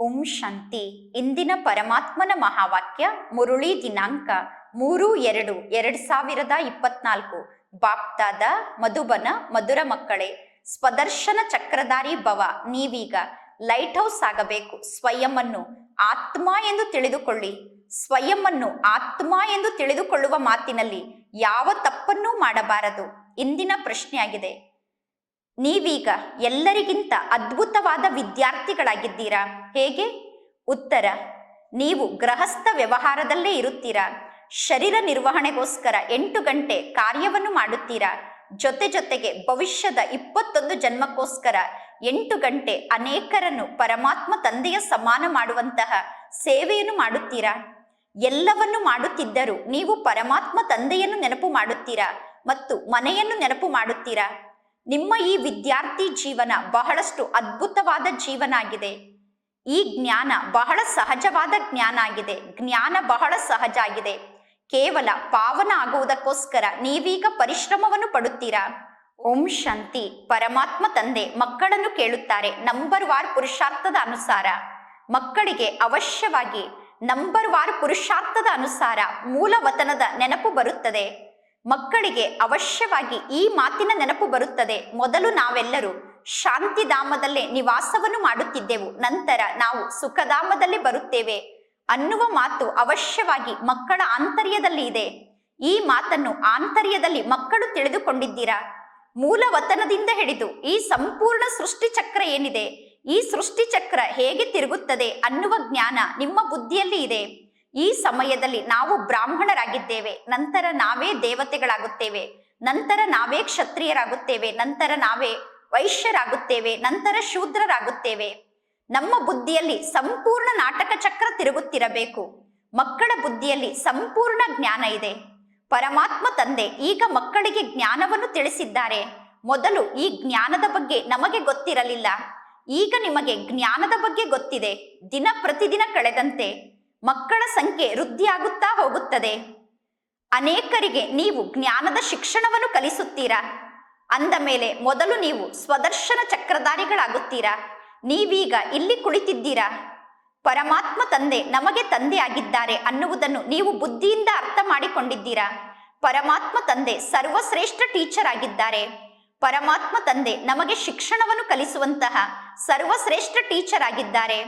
ಓಂ ಶಾಂತಿ. ಇಂದಿನ ಪರಮಾತ್ಮನ ಮಹಾವಾಕ್ಯ ಮುರುಳಿ ದಿನಾಂಕ ಮೂರು ಎರಡು ಎರಡ್ ಸಾವಿರದ ಇಪ್ಪತ್ನಾಲ್ಕು. ಬಾಪ್ತಾದ ಮಧುಬನ ಮಧುರ ಮಕ್ಕಳೇ, ಸ್ವದರ್ಶನ ಚಕ್ರಧಾರಿ ಭವ, ನೀವೀಗ ಲೈಟ್ ಹೌಸ್ ಆಗಬೇಕು ಸ್ವಯಂನ್ನು ಆತ್ಮ ಎಂದು ತಿಳಿದುಕೊಳ್ಳಿ. ಸ್ವಯಂವನ್ನು ಆತ್ಮ ಎಂದು ತಿಳಿದುಕೊಳ್ಳುವ ಮಾತಿನಲ್ಲಿ ಯಾವ ತಪ್ಪನ್ನೂ ಮಾಡಬಾರದು. ಇಂದಿನ ಪ್ರಶ್ನೆಯಾಗಿದೆ. ನೀವೀಗ ಎಲ್ಲರಿಗಿಂತ ಅದ್ಭುತವಾದ ವಿದ್ಯಾರ್ಥಿಗಳಾಗಿದ್ದೀರಾ? ಹೇಗೆ? ಉತ್ತರ, ನೀವು ಗೃಹಸ್ಥ ವ್ಯವಹಾರದಲ್ಲೇ ಇರುತ್ತೀರಾ? ಶರೀರ ನಿರ್ವಹಣೆಗೋಸ್ಕರ ಎಂಟು ಗಂಟೆ ಕಾರ್ಯವನ್ನು ಮಾಡುತ್ತೀರಾ? ಜೊತೆ ಜೊತೆಗೆ ಭವಿಷ್ಯದ ಇಪ್ಪತ್ತೊಂದು ಜನ್ಮಕ್ಕೋಸ್ಕರ ಎಂಟು ಗಂಟೆ ಅನೇಕರನ್ನು ಪರಮಾತ್ಮ ತಂದೆಯ ಸಮಾನ ಮಾಡುವಂತಹ ಸೇವೆಯನ್ನು ಮಾಡುತ್ತೀರಾ? ಎಲ್ಲವನ್ನು ಮಾಡುತ್ತಿದ್ದರೂ ನೀವು ಪರಮಾತ್ಮ ತಂದೆಯನ್ನು ನೆನಪು ಮಾಡುತ್ತೀರಾ? ಮತ್ತು ಮನೆಯನ್ನು ನೆನಪು ಮಾಡುತ್ತೀರಾ? ನಿಮ್ಮ ಈ ವಿದ್ಯಾರ್ಥಿ ಜೀವನ ಬಹಳಷ್ಟು ಅದ್ಭುತವಾದ ಜೀವನ ಆಗಿದೆ ಈ ಜ್ಞಾನ ಬಹಳ ಸಹಜವಾದ ಜ್ಞಾನ ಆಗಿದೆ. ಜ್ಞಾನ ಬಹಳ ಸಹಜ ಆಗಿದೆ. ಕೇವಲ ಪಾವನ ಆಗುವುದಕ್ಕೋಸ್ಕರ ನೀವೀಗ ಪರಿಶ್ರಮವನ್ನು ಪಡುತ್ತೀರಾ? ಓಂ ಶಾಂತಿ. ಪರಮಾತ್ಮ ತಂದೆ ಮಕ್ಕಳನ್ನು ಕೇಳುತ್ತಾರೆ ನಂಬರ್ ವಾರ್ ಪುರುಷಾರ್ಥದ ಅನುಸಾರ. ಮಕ್ಕಳಿಗೆ ಅವಶ್ಯವಾಗಿ ನಂಬರ್ ವಾರ್ ಪುರುಷಾರ್ಥದ ಅನುಸಾರ ಮೂಲ ವತನದ ನೆನಪು ಬರುತ್ತದೆ. ಮಕ್ಕಳಿಗೆ ಅವಶ್ಯವಾಗಿ ಈ ಮಾತಿನ ನೆನಪು ಬರುತ್ತದೆ. ಮೊದಲು ನಾವೆಲ್ಲರೂ ಶಾಂತಿಧಾಮದಲ್ಲೇ ನಿವಾಸವನ್ನು ಮಾಡುತ್ತಿದ್ದೆವು. ನಂತರ ನಾವು ಸುಖಧಾಮದಲ್ಲಿ ಬರುತ್ತೇವೆ. ಅನ್ನುವ ಮಾತು ಅವಶ್ಯವಾಗಿ ಮಕ್ಕಳ ಆಂತರ್ಯದಲ್ಲಿ ಇದೆ. ಈ ಮಾತನ್ನು ಆಂತರ್ಯದಲ್ಲಿ ಮಕ್ಕಳು ತಿಳಿದುಕೊಂಡಿದ್ದೀರಾ? ಮೂಲ ವತನದಿಂದ ಹಿಡಿದು ಈ ಸಂಪೂರ್ಣ ಸೃಷ್ಟಿ ಚಕ್ರ ಏನಿದೆ? ಈ ಸೃಷ್ಟಿ ಚಕ್ರ ಹೇಗೆ ತಿರುಗುತ್ತದೆ ಅನ್ನುವ ಜ್ಞಾನ ನಿಮ್ಮ ಬುದ್ಧಿಯಲ್ಲಿ ಇದೆ. ಈ ಸಮಯದಲ್ಲಿ ನಾವು ಬ್ರಾಹ್ಮಣರಾಗಿದ್ದೇವೆ, ನಂತರ ನಾವೇ ದೇವತೆಗಳಾಗುತ್ತೇವೆ, ನಂತರ ನಾವೇ ಕ್ಷತ್ರಿಯರಾಗುತ್ತೇವೆ, ನಂತರ ನಾವೇ ವೈಶ್ಯರಾಗುತ್ತೇವೆ, ನಂತರ ಶೂದ್ರರಾಗುತ್ತೇವೆ. ನಮ್ಮ ಬುದ್ಧಿಯಲ್ಲಿ ಸಂಪೂರ್ಣ ನಾಟಕ ಚಕ್ರ ತಿರುಗುತ್ತಿರಬೇಕು. ಮಕ್ಕಳ ಬುದ್ಧಿಯಲ್ಲಿ ಸಂಪೂರ್ಣ ಜ್ಞಾನ ಇದೆ. ಪರಮಾತ್ಮ ತಂದೆ ಈಗ ಮಕ್ಕಳಿಗೆ ಜ್ಞಾನವನ್ನು ತಿಳಿಸಿದ್ದಾರೆ. ಮೊದಲು ಈ ಜ್ಞಾನದ ಬಗ್ಗೆ ನಮಗೆ ಗೊತ್ತಿರಲಿಲ್ಲ. ಈಗ ನಿಮಗೆ ಜ್ಞಾನದ ಬಗ್ಗೆ ಗೊತ್ತಿದೆ. ದಿನ ಪ್ರತಿದಿನ ಕಳೆದಂತೆ. ಮಕ್ಕಳ ಸಂಖ್ಯೆ ವೃದ್ಧಿಯಾಗುತ್ತಾ ಹೋಗುತ್ತದೆ. ಅನೇಕರಿಗೆ ನೀವು ಜ್ಞಾನದ ಶಿಕ್ಷಣವನ್ನು ಕಲಿಸುತ್ತೀರಾ? ಅಂದ ಮೇಲೆ ಮೊದಲು ನೀವು ಸ್ವದರ್ಶನ ಚಕ್ರಧಾರಿಗಳಾಗುತ್ತೀರಾ? ನೀವೀಗ ಇಲ್ಲಿ ಕುಳಿತಿದ್ದೀರಾ? ಪರಮಾತ್ಮ ತಂದೆ ನಮಗೆ ತಂದೆ ಆಗಿದ್ದಾರೆ ಅನ್ನುವುದನ್ನು ನೀವು ಬುದ್ಧಿಯಿಂದ ಅರ್ಥ ಮಾಡಿಕೊಂಡಿದ್ದೀರಾ? ಪರಮಾತ್ಮ ತಂದೆ ಸರ್ವಶ್ರೇಷ್ಠ ಟೀಚರ್ ಆಗಿದ್ದಾರೆ. ಪರಮಾತ್ಮ ತಂದೆ ನಮಗೆ ಶಿಕ್ಷಣವನ್ನು ಕಲಿಸುವಂತಹ ಸರ್ವಶ್ರೇಷ್ಠ ಟೀಚರ್ ಆಗಿದ್ದಾರೆ.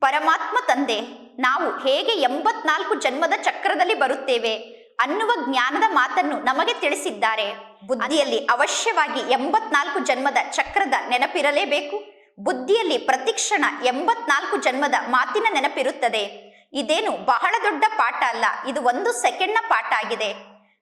ಪರಮಾತ್ಮ ತಂದೆ ನಾವು ಹೇಗೆ ಎಂಬತ್ನಾಲ್ಕು ಜನ್ಮದ ಚಕ್ರದಲ್ಲಿ ಬರುತ್ತೇವೆ ಅನ್ನುವ ಜ್ಞಾನದ ಮಾತನ್ನು ನಮಗೆ ತಿಳಿಸಿದ್ದಾರೆ. ಬುದ್ಧಿಯಲ್ಲಿ ಅವಶ್ಯವಾಗಿ ಎಂಬತ್ನಾಲ್ಕು ಜನ್ಮದ ಚಕ್ರದ ನೆನಪಿರಲೇಬೇಕು. ಬುದ್ಧಿಯಲ್ಲಿ ಪ್ರತಿಕ್ಷಣ ಎಂಬತ್ನಾಲ್ಕು ಜನ್ಮದ ಮಾತಿನ ನೆನಪಿರುತ್ತದೆ. ಇದೇನು ಬಹಳ ದೊಡ್ಡ ಪಾಠ ಅಲ್ಲ, ಇದು ಒಂದು ಸೆಕೆಂಡ್ನ ಪಾಠ ಆಗಿದೆ.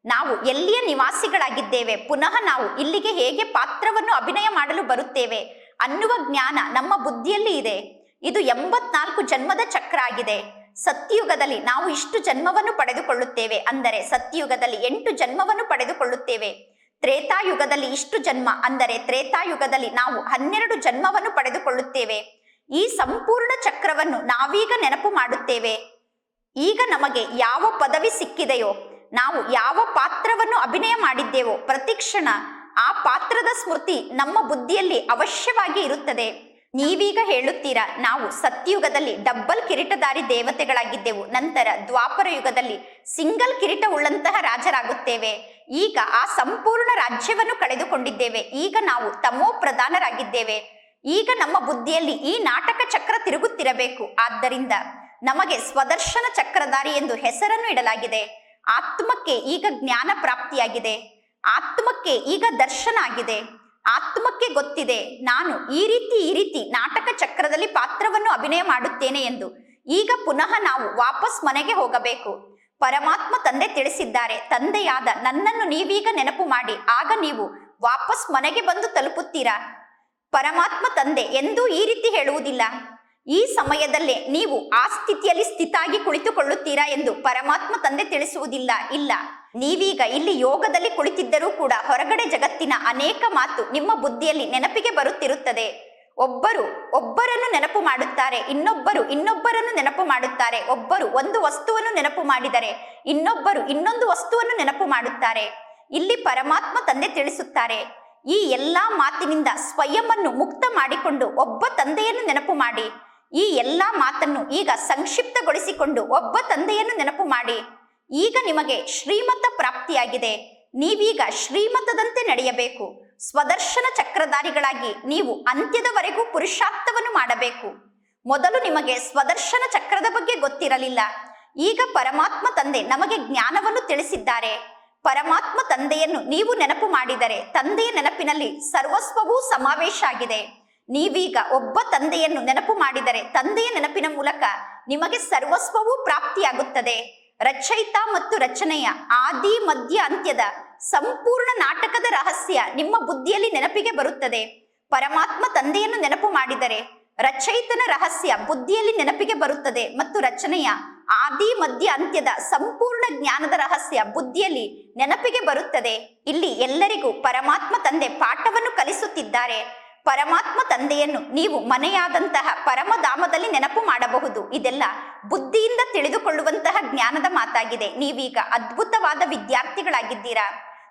ನಾವು ಎಲ್ಲಿಯ ನಿವಾಸಿಗಳಾಗಿದ್ದೇವೆ, ಪುನಃ ನಾವು ಇಲ್ಲಿಗೆ ಹೇಗೆ ಪಾತ್ರವನ್ನು ಅಭಿನಯ ಮಾಡಲು ಬರುತ್ತೇವೆ ಅನ್ನುವ ಜ್ಞಾನ ನಮ್ಮ ಬುದ್ಧಿಯಲ್ಲಿ ಇದೆ. ಇದು ಎಂಬತ್ನಾಲ್ಕು ಜನ್ಮದ ಚಕ್ರ ಆಗಿದೆ. ಸತ್ಯಯುಗದಲ್ಲಿ ನಾವು ಇಷ್ಟು ಜನ್ಮವನ್ನು ಪಡೆದುಕೊಳ್ಳುತ್ತೇವೆ ಅಂದರೆ ಸತ್ಯಯುಗದಲ್ಲಿ ಎಂಟು ಜನ್ಮವನ್ನು ಪಡೆದುಕೊಳ್ಳುತ್ತೇವೆ. ತ್ರೇತಾಯುಗದಲ್ಲಿ ಇಷ್ಟು ಜನ್ಮ ಅಂದರೆ ತ್ರೇತಾಯುಗದಲ್ಲಿ ನಾವು ಹನ್ನೆರಡು ಜನ್ಮವನ್ನು ಪಡೆದುಕೊಳ್ಳುತ್ತೇವೆ. ಈ ಸಂಪೂರ್ಣ ಚಕ್ರವನ್ನು ನಾವೀಗ ನೆನಪು ಮಾಡುತ್ತೇವೆ. ಈಗ ನಮಗೆ ಯಾವ ಪದವಿ ಸಿಕ್ಕಿದೆಯೋ, ನಾವು ಯಾವ ಪಾತ್ರವನ್ನು ಅಭಿನಯ ಮಾಡಿದ್ದೇವೋ, ಪ್ರತಿಕ್ಷಣ ಆ ಪಾತ್ರದ ಸ್ಮೃತಿ ನಮ್ಮ ಬುದ್ಧಿಯಲ್ಲಿ ಅವಶ್ಯವಾಗಿ ಇರುತ್ತದೆ. ನೀವೀಗ ಹೇಳುತ್ತೀರಾ, ನಾವು ಸತ್ಯಯುಗದಲ್ಲಿ ಡಬ್ಬಲ್ ಕಿರೀಟಧಾರಿ ದೇವತೆಗಳಾಗಿದ್ದೆವು, ನಂತರ ದ್ವಾಪರ ಯುಗದಲ್ಲಿ ಸಿಂಗಲ್ ಕಿರೀಟ ಉಳ್ಳಂತಹ ರಾಜರಾಗುತ್ತೇವೆ. ಈಗ ಆ ಸಂಪೂರ್ಣ ರಾಜ್ಯವನ್ನು ಕಳೆದುಕೊಂಡಿದ್ದೇವೆ, ಈಗ ನಾವು ತಮೋ ಪ್ರಧಾನರಾಗಿದ್ದೇವೆ. ಈಗ ನಮ್ಮ ಬುದ್ಧಿಯಲ್ಲಿ ಈ ನಾಟಕ ಚಕ್ರ ತಿರುಗುತ್ತಿರಬೇಕು, ಆದ್ದರಿಂದ ನಮಗೆ ಸ್ವದರ್ಶನ ಚಕ್ರಧಾರಿ ಎಂದು ಹೆಸರನ್ನು ಇಡಲಾಗಿದೆ. ಆತ್ಮಕ್ಕೆ ಈಗ ಜ್ಞಾನ ಪ್ರಾಪ್ತಿಯಾಗಿದೆ, ಆತ್ಮಕ್ಕೆ ಈಗ ದರ್ಶನ ಆಗಿದೆ. ಆತ್ಮಕ್ಕೆ ಗೊತ್ತಿದೆ, ನಾನು ಈ ರೀತಿ ಈ ರೀತಿ ನಾಟಕ ಚಕ್ರದಲ್ಲಿ ಪಾತ್ರವನ್ನು ಅಭಿನಯ ಮಾಡುತ್ತೇನೆ ಎಂದು. ಈಗ ಪುನಃ ನಾವು ವಾಪಸ್ ಮನೆಗೆ ಹೋಗಬೇಕು. ಪರಮಾತ್ಮ ತಂದೆ ತಿಳಿಸಿದ್ದಾರೆ, ತಂದೆಯಾದ ನನ್ನನ್ನು ನೀವೀಗ ನೆನಪು ಮಾಡಿ, ಆಗ ನೀವು ವಾಪಸ್ ಮನೆಗೆ ಬಂದು ತಲುಪುತ್ತೀರಾ? ಪರಮಾತ್ಮ ತಂದೆ ಎಂದೂ ಈ ರೀತಿ ಹೇಳುವುದಿಲ್ಲ. ಈ ಸಮಯದಲ್ಲೇ ನೀವು ಆ ಸ್ಥಿತಿಯಲ್ಲಿ ಸ್ಥಿತಾಗಿ ಕುಳಿತುಕೊಳ್ಳುತ್ತೀರಾ ಎಂದು ಪರಮಾತ್ಮ ತಂದೆ ತಿಳಿಸುವುದಿಲ್ಲ, ಇಲ್ಲ. ನೀವೀಗ ಇಲ್ಲಿ ಯೋಗದಲ್ಲಿ ಕುಳಿತಿದ್ದರೂ ಕೂಡ ಹೊರಗಡೆ ಜಗತ್ತಿನ ಅನೇಕ ಮಾತು ನಿಮ್ಮ ಬುದ್ಧಿಯಲ್ಲಿ ನೆನಪಿಗೆ ಬರುತ್ತಿರುತ್ತದೆ. ಒಬ್ಬರು ಒಬ್ಬರನ್ನು ನೆನಪು ಮಾಡುತ್ತಾರೆ, ಇನ್ನೊಬ್ಬರು ಇನ್ನೊಬ್ಬರನ್ನು ನೆನಪು ಮಾಡುತ್ತಾರೆ. ಒಬ್ಬರು ಒಂದು ವಸ್ತುವನ್ನು ನೆನಪು ಮಾಡಿದರೆ, ಇನ್ನೊಬ್ಬರು ಇನ್ನೊಂದು ವಸ್ತುವನ್ನು ನೆನಪು ಮಾಡುತ್ತಾರೆ. ಇಲ್ಲಿ ಪರಮಾತ್ಮ ತಂದೆ ತಿಳಿಸುತ್ತಾರೆ, ಈ ಎಲ್ಲಾ ಮಾತಿನಿಂದ ಸ್ವಯಂವನ್ನು ಮುಕ್ತ ಮಾಡಿಕೊಂಡು ಒಬ್ಬ ತಂದೆಯನ್ನು ನೆನಪು ಮಾಡಿ. ಈ ಎಲ್ಲಾ ಮಾತನ್ನು ಈಗ ಸಂಕ್ಷಿಪ್ತಗೊಳಿಸಿಕೊಂಡು ಒಬ್ಬ ತಂದೆಯನ್ನು ನೆನಪು ಮಾಡಿ. ಈಗ ನಿಮಗೆ ಶ್ರೀಮತ ಪ್ರಾಪ್ತಿಯಾಗಿದೆ. ನೀವೀಗ ಶ್ರೀಮತದಂತೆ ನಡೆಯಬೇಕು. ಸ್ವದರ್ಶನ ಚಕ್ರಧಾರಿಗಳಾಗಿ ನೀವು ಅಂತ್ಯದವರೆಗೂ ಪುರುಷಾರ್ಥವನ್ನು ಮಾಡಬೇಕು. ಮೊದಲು ನಿಮಗೆ ಸ್ವದರ್ಶನ ಚಕ್ರದ ಬಗ್ಗೆ ಗೊತ್ತಿರಲಿಲ್ಲ. ಈಗ ಪರಮಾತ್ಮ ತಂದೆ ನಮಗೆ ಜ್ಞಾನವನ್ನು ತಿಳಿಸಿದ್ದಾರೆ. ಪರಮಾತ್ಮ ತಂದೆಯನ್ನು ನೀವು ನೆನಪು ಮಾಡಿದರೆ ತಂದೆಯ ನೆನಪಿನಲ್ಲಿ ಸರ್ವಸ್ವವೂ ಸಮಾವೇಶ ಆಗಿದೆ. ನೀವೀಗ ಒಬ್ಬ ತಂದೆಯನ್ನು ನೆನಪು ಮಾಡಿದರೆ ತಂದೆಯ ನೆನಪಿನ ಮೂಲಕ ನಿಮಗೆ ಸರ್ವಸ್ವವೂ ಪ್ರಾಪ್ತಿಯಾಗುತ್ತದೆ. ರಚಯಿತ ಮತ್ತು ರಚನೆಯ ಆದಿ, ಮಧ್ಯ, ಅಂತ್ಯದ ಸಂಪೂರ್ಣ ನಾಟಕದ ರಹಸ್ಯ ನಿಮ್ಮ ಬುದ್ಧಿಯಲ್ಲಿ ನೆನಪಿಗೆ ಬರುತ್ತದೆ. ಪರಮಾತ್ಮ ತಂದೆಯನ್ನು ನೆನಪು ಮಾಡಿದರೆ ರಚಯಿತನ ರಹಸ್ಯ ಬುದ್ಧಿಯಲ್ಲಿ ನೆನಪಿಗೆ ಬರುತ್ತದೆ ಮತ್ತು ರಚನೆಯ ಆದಿ, ಮಧ್ಯ, ಅಂತ್ಯದ ಸಂಪೂರ್ಣ ಜ್ಞಾನದ ರಹಸ್ಯ ಬುದ್ಧಿಯಲ್ಲಿ ನೆನಪಿಗೆ ಬರುತ್ತದೆ. ಇಲ್ಲಿ ಎಲ್ಲರಿಗೂ ಪರಮಾತ್ಮ ತಂದೆ ಪಾಠವನ್ನು ಕಲಿಸುತ್ತಿದ್ದಾರೆ. ಪರಮಾತ್ಮ ತಂದೆಯನ್ನು ನೀವು ಮನೆಯಾದಂತಹ ಪರಮಧಾಮದಲ್ಲಿ ನೆನಪು ಮಾಡಬಹುದು. ಇದೆಲ್ಲ ಬುದ್ಧಿಯಿಂದ ತಿಳಿದುಕೊಳ್ಳುವಂತಹ ಜ್ಞಾನದ ಮಾತಾಗಿದೆ. ನೀವೀಗ ಅದ್ಭುತವಾದ ವಿದ್ಯಾರ್ಥಿಗಳಾಗಿದ್ದೀರಾ?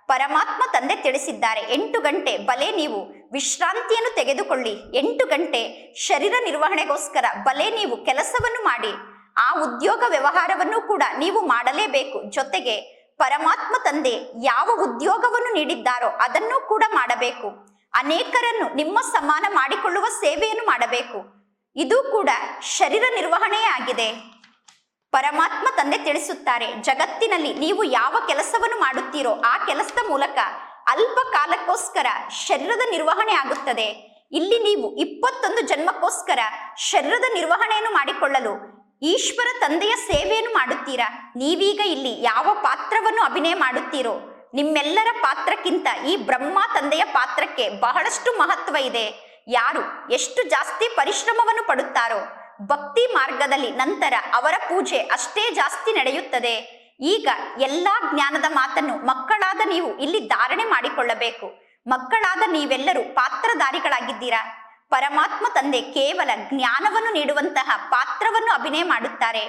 ಪರಮಾತ್ಮ ತಂದೆ ತಿಳಿಸಿದ್ದಾರೆ, ಎಂಟು ಗಂಟೆ ಬಲೆ ನೀವು ವಿಶ್ರಾಂತಿಯನ್ನು ತೆಗೆದುಕೊಳ್ಳಿ. ಎಂಟು ಗಂಟೆ ಶರೀರ ನಿರ್ವಹಣೆಗೋಸ್ಕರ ಬಲೆ ನೀವು ಕೆಲಸವನ್ನು ಮಾಡಿ. ಆ ಉದ್ಯೋಗ ವ್ಯವಹಾರವನ್ನು ಕೂಡ ನೀವು ಮಾಡಲೇಬೇಕು. ಜೊತೆಗೆ ಪರಮಾತ್ಮ ತಂದೆ ಯಾವ ಉದ್ಯೋಗವನ್ನು ನೀಡಿದ್ದಾರೋ ಅದನ್ನು ಕೂಡ ಮಾಡಬೇಕು. ಅನೇಕರನ್ನು ನಿಮ್ಮ ಸಮಾನ ಮಾಡಿಕೊಳ್ಳುವ ಸೇವೆಯನ್ನು ಮಾಡಬೇಕು. ಇದು ಕೂಡ ಶರೀರ ನಿರ್ವಹಣೆಯೇ ಆಗಿದೆ. ಪರಮಾತ್ಮ ತಂದೆ ತಿಳಿಸುತ್ತಾರೆ, ಜಗತ್ತಿನಲ್ಲಿ ನೀವು ಯಾವ ಕೆಲಸವನ್ನು ಮಾಡುತ್ತೀರೋ ಆ ಕೆಲಸದ ಮೂಲಕ ಅಲ್ಪ ಕಾಲಕ್ಕೋಸ್ಕರ ಶರೀರದ ನಿರ್ವಹಣೆ ಆಗುತ್ತದೆ. ಇಲ್ಲಿ ನೀವು ಇಪ್ಪತ್ತೊಂದು ಜನ್ಮಕ್ಕೋಸ್ಕರ ಶರೀರದ ನಿರ್ವಹಣೆಯನ್ನು ಮಾಡಿಕೊಳ್ಳಲು ಈಶ್ವರ ತಂದೆಯ ಸೇವೆಯನ್ನು ಮಾಡುತ್ತೀರಾ? ನೀವೀಗ ಇಲ್ಲಿ ಯಾವ ಪಾತ್ರವನ್ನು ಅಭಿನಯ ಮಾಡುತ್ತೀರೋ? ನಿಮ್ಮೆಲ್ಲರ ಪಾತ್ರಕ್ಕಿಂತ ಈ ಬ್ರಹ್ಮ ತಂದೆಯ ಪಾತ್ರಕ್ಕೆ ಬಹಳಷ್ಟು ಮಹತ್ವ ಇದೆ. ಯಾರು ಎಷ್ಟು ಜಾಸ್ತಿ ಪರಿಶ್ರಮವನ್ನು ಪಡುತ್ತಾರೋ, ಭಕ್ತಿ ಮಾರ್ಗದಲ್ಲಿ ನಂತರ ಅವರ ಪೂಜೆ ಅಷ್ಟೇ ಜಾಸ್ತಿ ನಡೆಯುತ್ತದೆ. ಈಗ ಎಲ್ಲಾ ಜ್ಞಾನದ ಮಾತನ್ನು ಮಕ್ಕಳಾದ ನೀವು ಇಲ್ಲಿ ಧಾರಣೆ ಮಾಡಿಕೊಳ್ಳಬೇಕು. ಮಕ್ಕಳಾದ ನೀವೆಲ್ಲರೂ ಪಾತ್ರಧಾರಿಗಳಾಗಿದ್ದೀರಾ? ಪರಮಾತ್ಮ ತಂದೆ ಕೇವಲ ಜ್ಞಾನವನ್ನು ನೀಡುವಂತಹ ಪಾತ್ರವನ್ನು ಅಭಿನಯ ಮಾಡುತ್ತಾರೆ.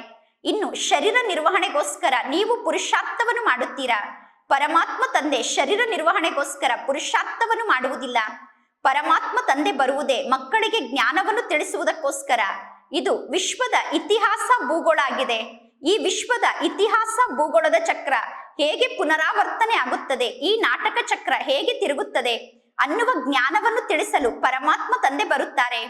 ಇನ್ನು ಶರೀರ ನಿರ್ವಹಣೆಗೋಸ್ಕರ ನೀವು ಪುರುಷಾರ್ಥವನ್ನು ಮಾಡುತ್ತೀರಾ? ಪರಮಾತ್ಮ ತಂದೆ ಶರೀರ ನಿರ್ವಹಣೆಗೋಸ್ಕರ ಪುರುಷಾರ್ಥವನ್ನು ಮಾಡುವುದಿಲ್ಲ. ಪರಮಾತ್ಮ ತಂದೆ ಬರುವುದೇ ಮಕ್ಕಳಿಗೆ ಜ್ಞಾನವನ್ನು ತಿಳಿಸುವುದಕ್ಕೋಸ್ಕರ. ಇದು ವಿಶ್ವದ ಇತಿಹಾಸ ಭೂಗೋಳ ಆಗಿದೆ. ಈ ವಿಶ್ವದ ಇತಿಹಾಸ ಭೂಗೋಳದ ಚಕ್ರ ಹೇಗೆ ಪುನರಾವರ್ತನೆ ಆಗುತ್ತದೆ, ಈ ನಾಟಕ ಚಕ್ರ ಹೇಗೆ ತಿರುಗುತ್ತದೆ ಅನ್ನುವ ಜ್ಞಾನವನ್ನು ತಿಳಿಸಲು ಪರಮಾತ್ಮ ತಂದೆ ಬರುತ್ತಾರೆ.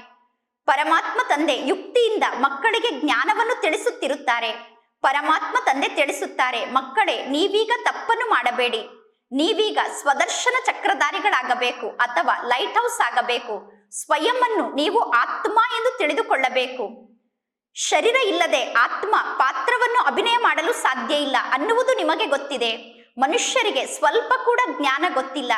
ಪರಮಾತ್ಮ ತಂದೆ ಯುಕ್ತಿಯಿಂದ ಮಕ್ಕಳಿಗೆ ಜ್ಞಾನವನ್ನು ತಿಳಿಸುತ್ತಿರುತ್ತಾರೆ. ಪರಮಾತ್ಮ ತಂದೆ ತಿಳಿಸುತ್ತಾರೆ, ಮಕ್ಕಳೇ, ನೀವೀಗ ತಪ್ಪನ್ನು ಮಾಡಬೇಡಿ. ನೀವೀಗ ಸ್ವದರ್ಶನ ಚಕ್ರಧಾರಿಗಳಾಗಬೇಕು ಅಥವಾ ಲೈಟ್ ಹೌಸ್ ಆಗಬೇಕು. ಸ್ವಯಂವನ್ನು ನೀವು ಆತ್ಮ ಎಂದು ತಿಳಿದುಕೊಳ್ಳಬೇಕು. ಶರೀರ ಇಲ್ಲದೆ ಆತ್ಮ ಪಾತ್ರವನ್ನು ಅಭಿನಯ ಮಾಡಲು ಸಾಧ್ಯ ಇಲ್ಲ ಅನ್ನುವುದು ನಿಮಗೆ ಗೊತ್ತಿದೆ. ಮನುಷ್ಯರಿಗೆ ಸ್ವಲ್ಪ ಕೂಡ ಜ್ಞಾನ ಗೊತ್ತಿಲ್ಲ.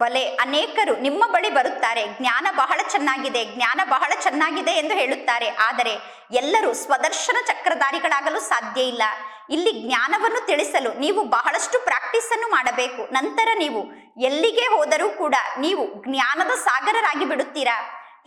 ಬಲೆ ಅನೇಕರು ನಿಮ್ಮ ಬಳಿ ಬರುತ್ತಾರೆ. ಜ್ಞಾನ ಬಹಳ ಚೆನ್ನಾಗಿದೆ, ಜ್ಞಾನ ಬಹಳ ಚೆನ್ನಾಗಿದೆ ಎಂದು ಹೇಳುತ್ತಾರೆ. ಆದರೆ ಎಲ್ಲರೂ ಸ್ವದರ್ಶನ ಚಕ್ರಧಾರಿಗಳಾಗಲು ಸಾಧ್ಯ ಇಲ್ಲ. ಇಲ್ಲಿ ಜ್ಞಾನವನ್ನು ತಿಳಿಸಲು ನೀವು ಬಹಳಷ್ಟು ಪ್ರಾಕ್ಟೀಸ್ ಅನ್ನು ಮಾಡಬೇಕು. ನಂತರ ನೀವು ಎಲ್ಲಿಗೆ ಹೋದರೂ ಕೂಡ ನೀವು ಜ್ಞಾನದ ಸಾಗರರಾಗಿ ಬಿಡುತ್ತೀರಾ?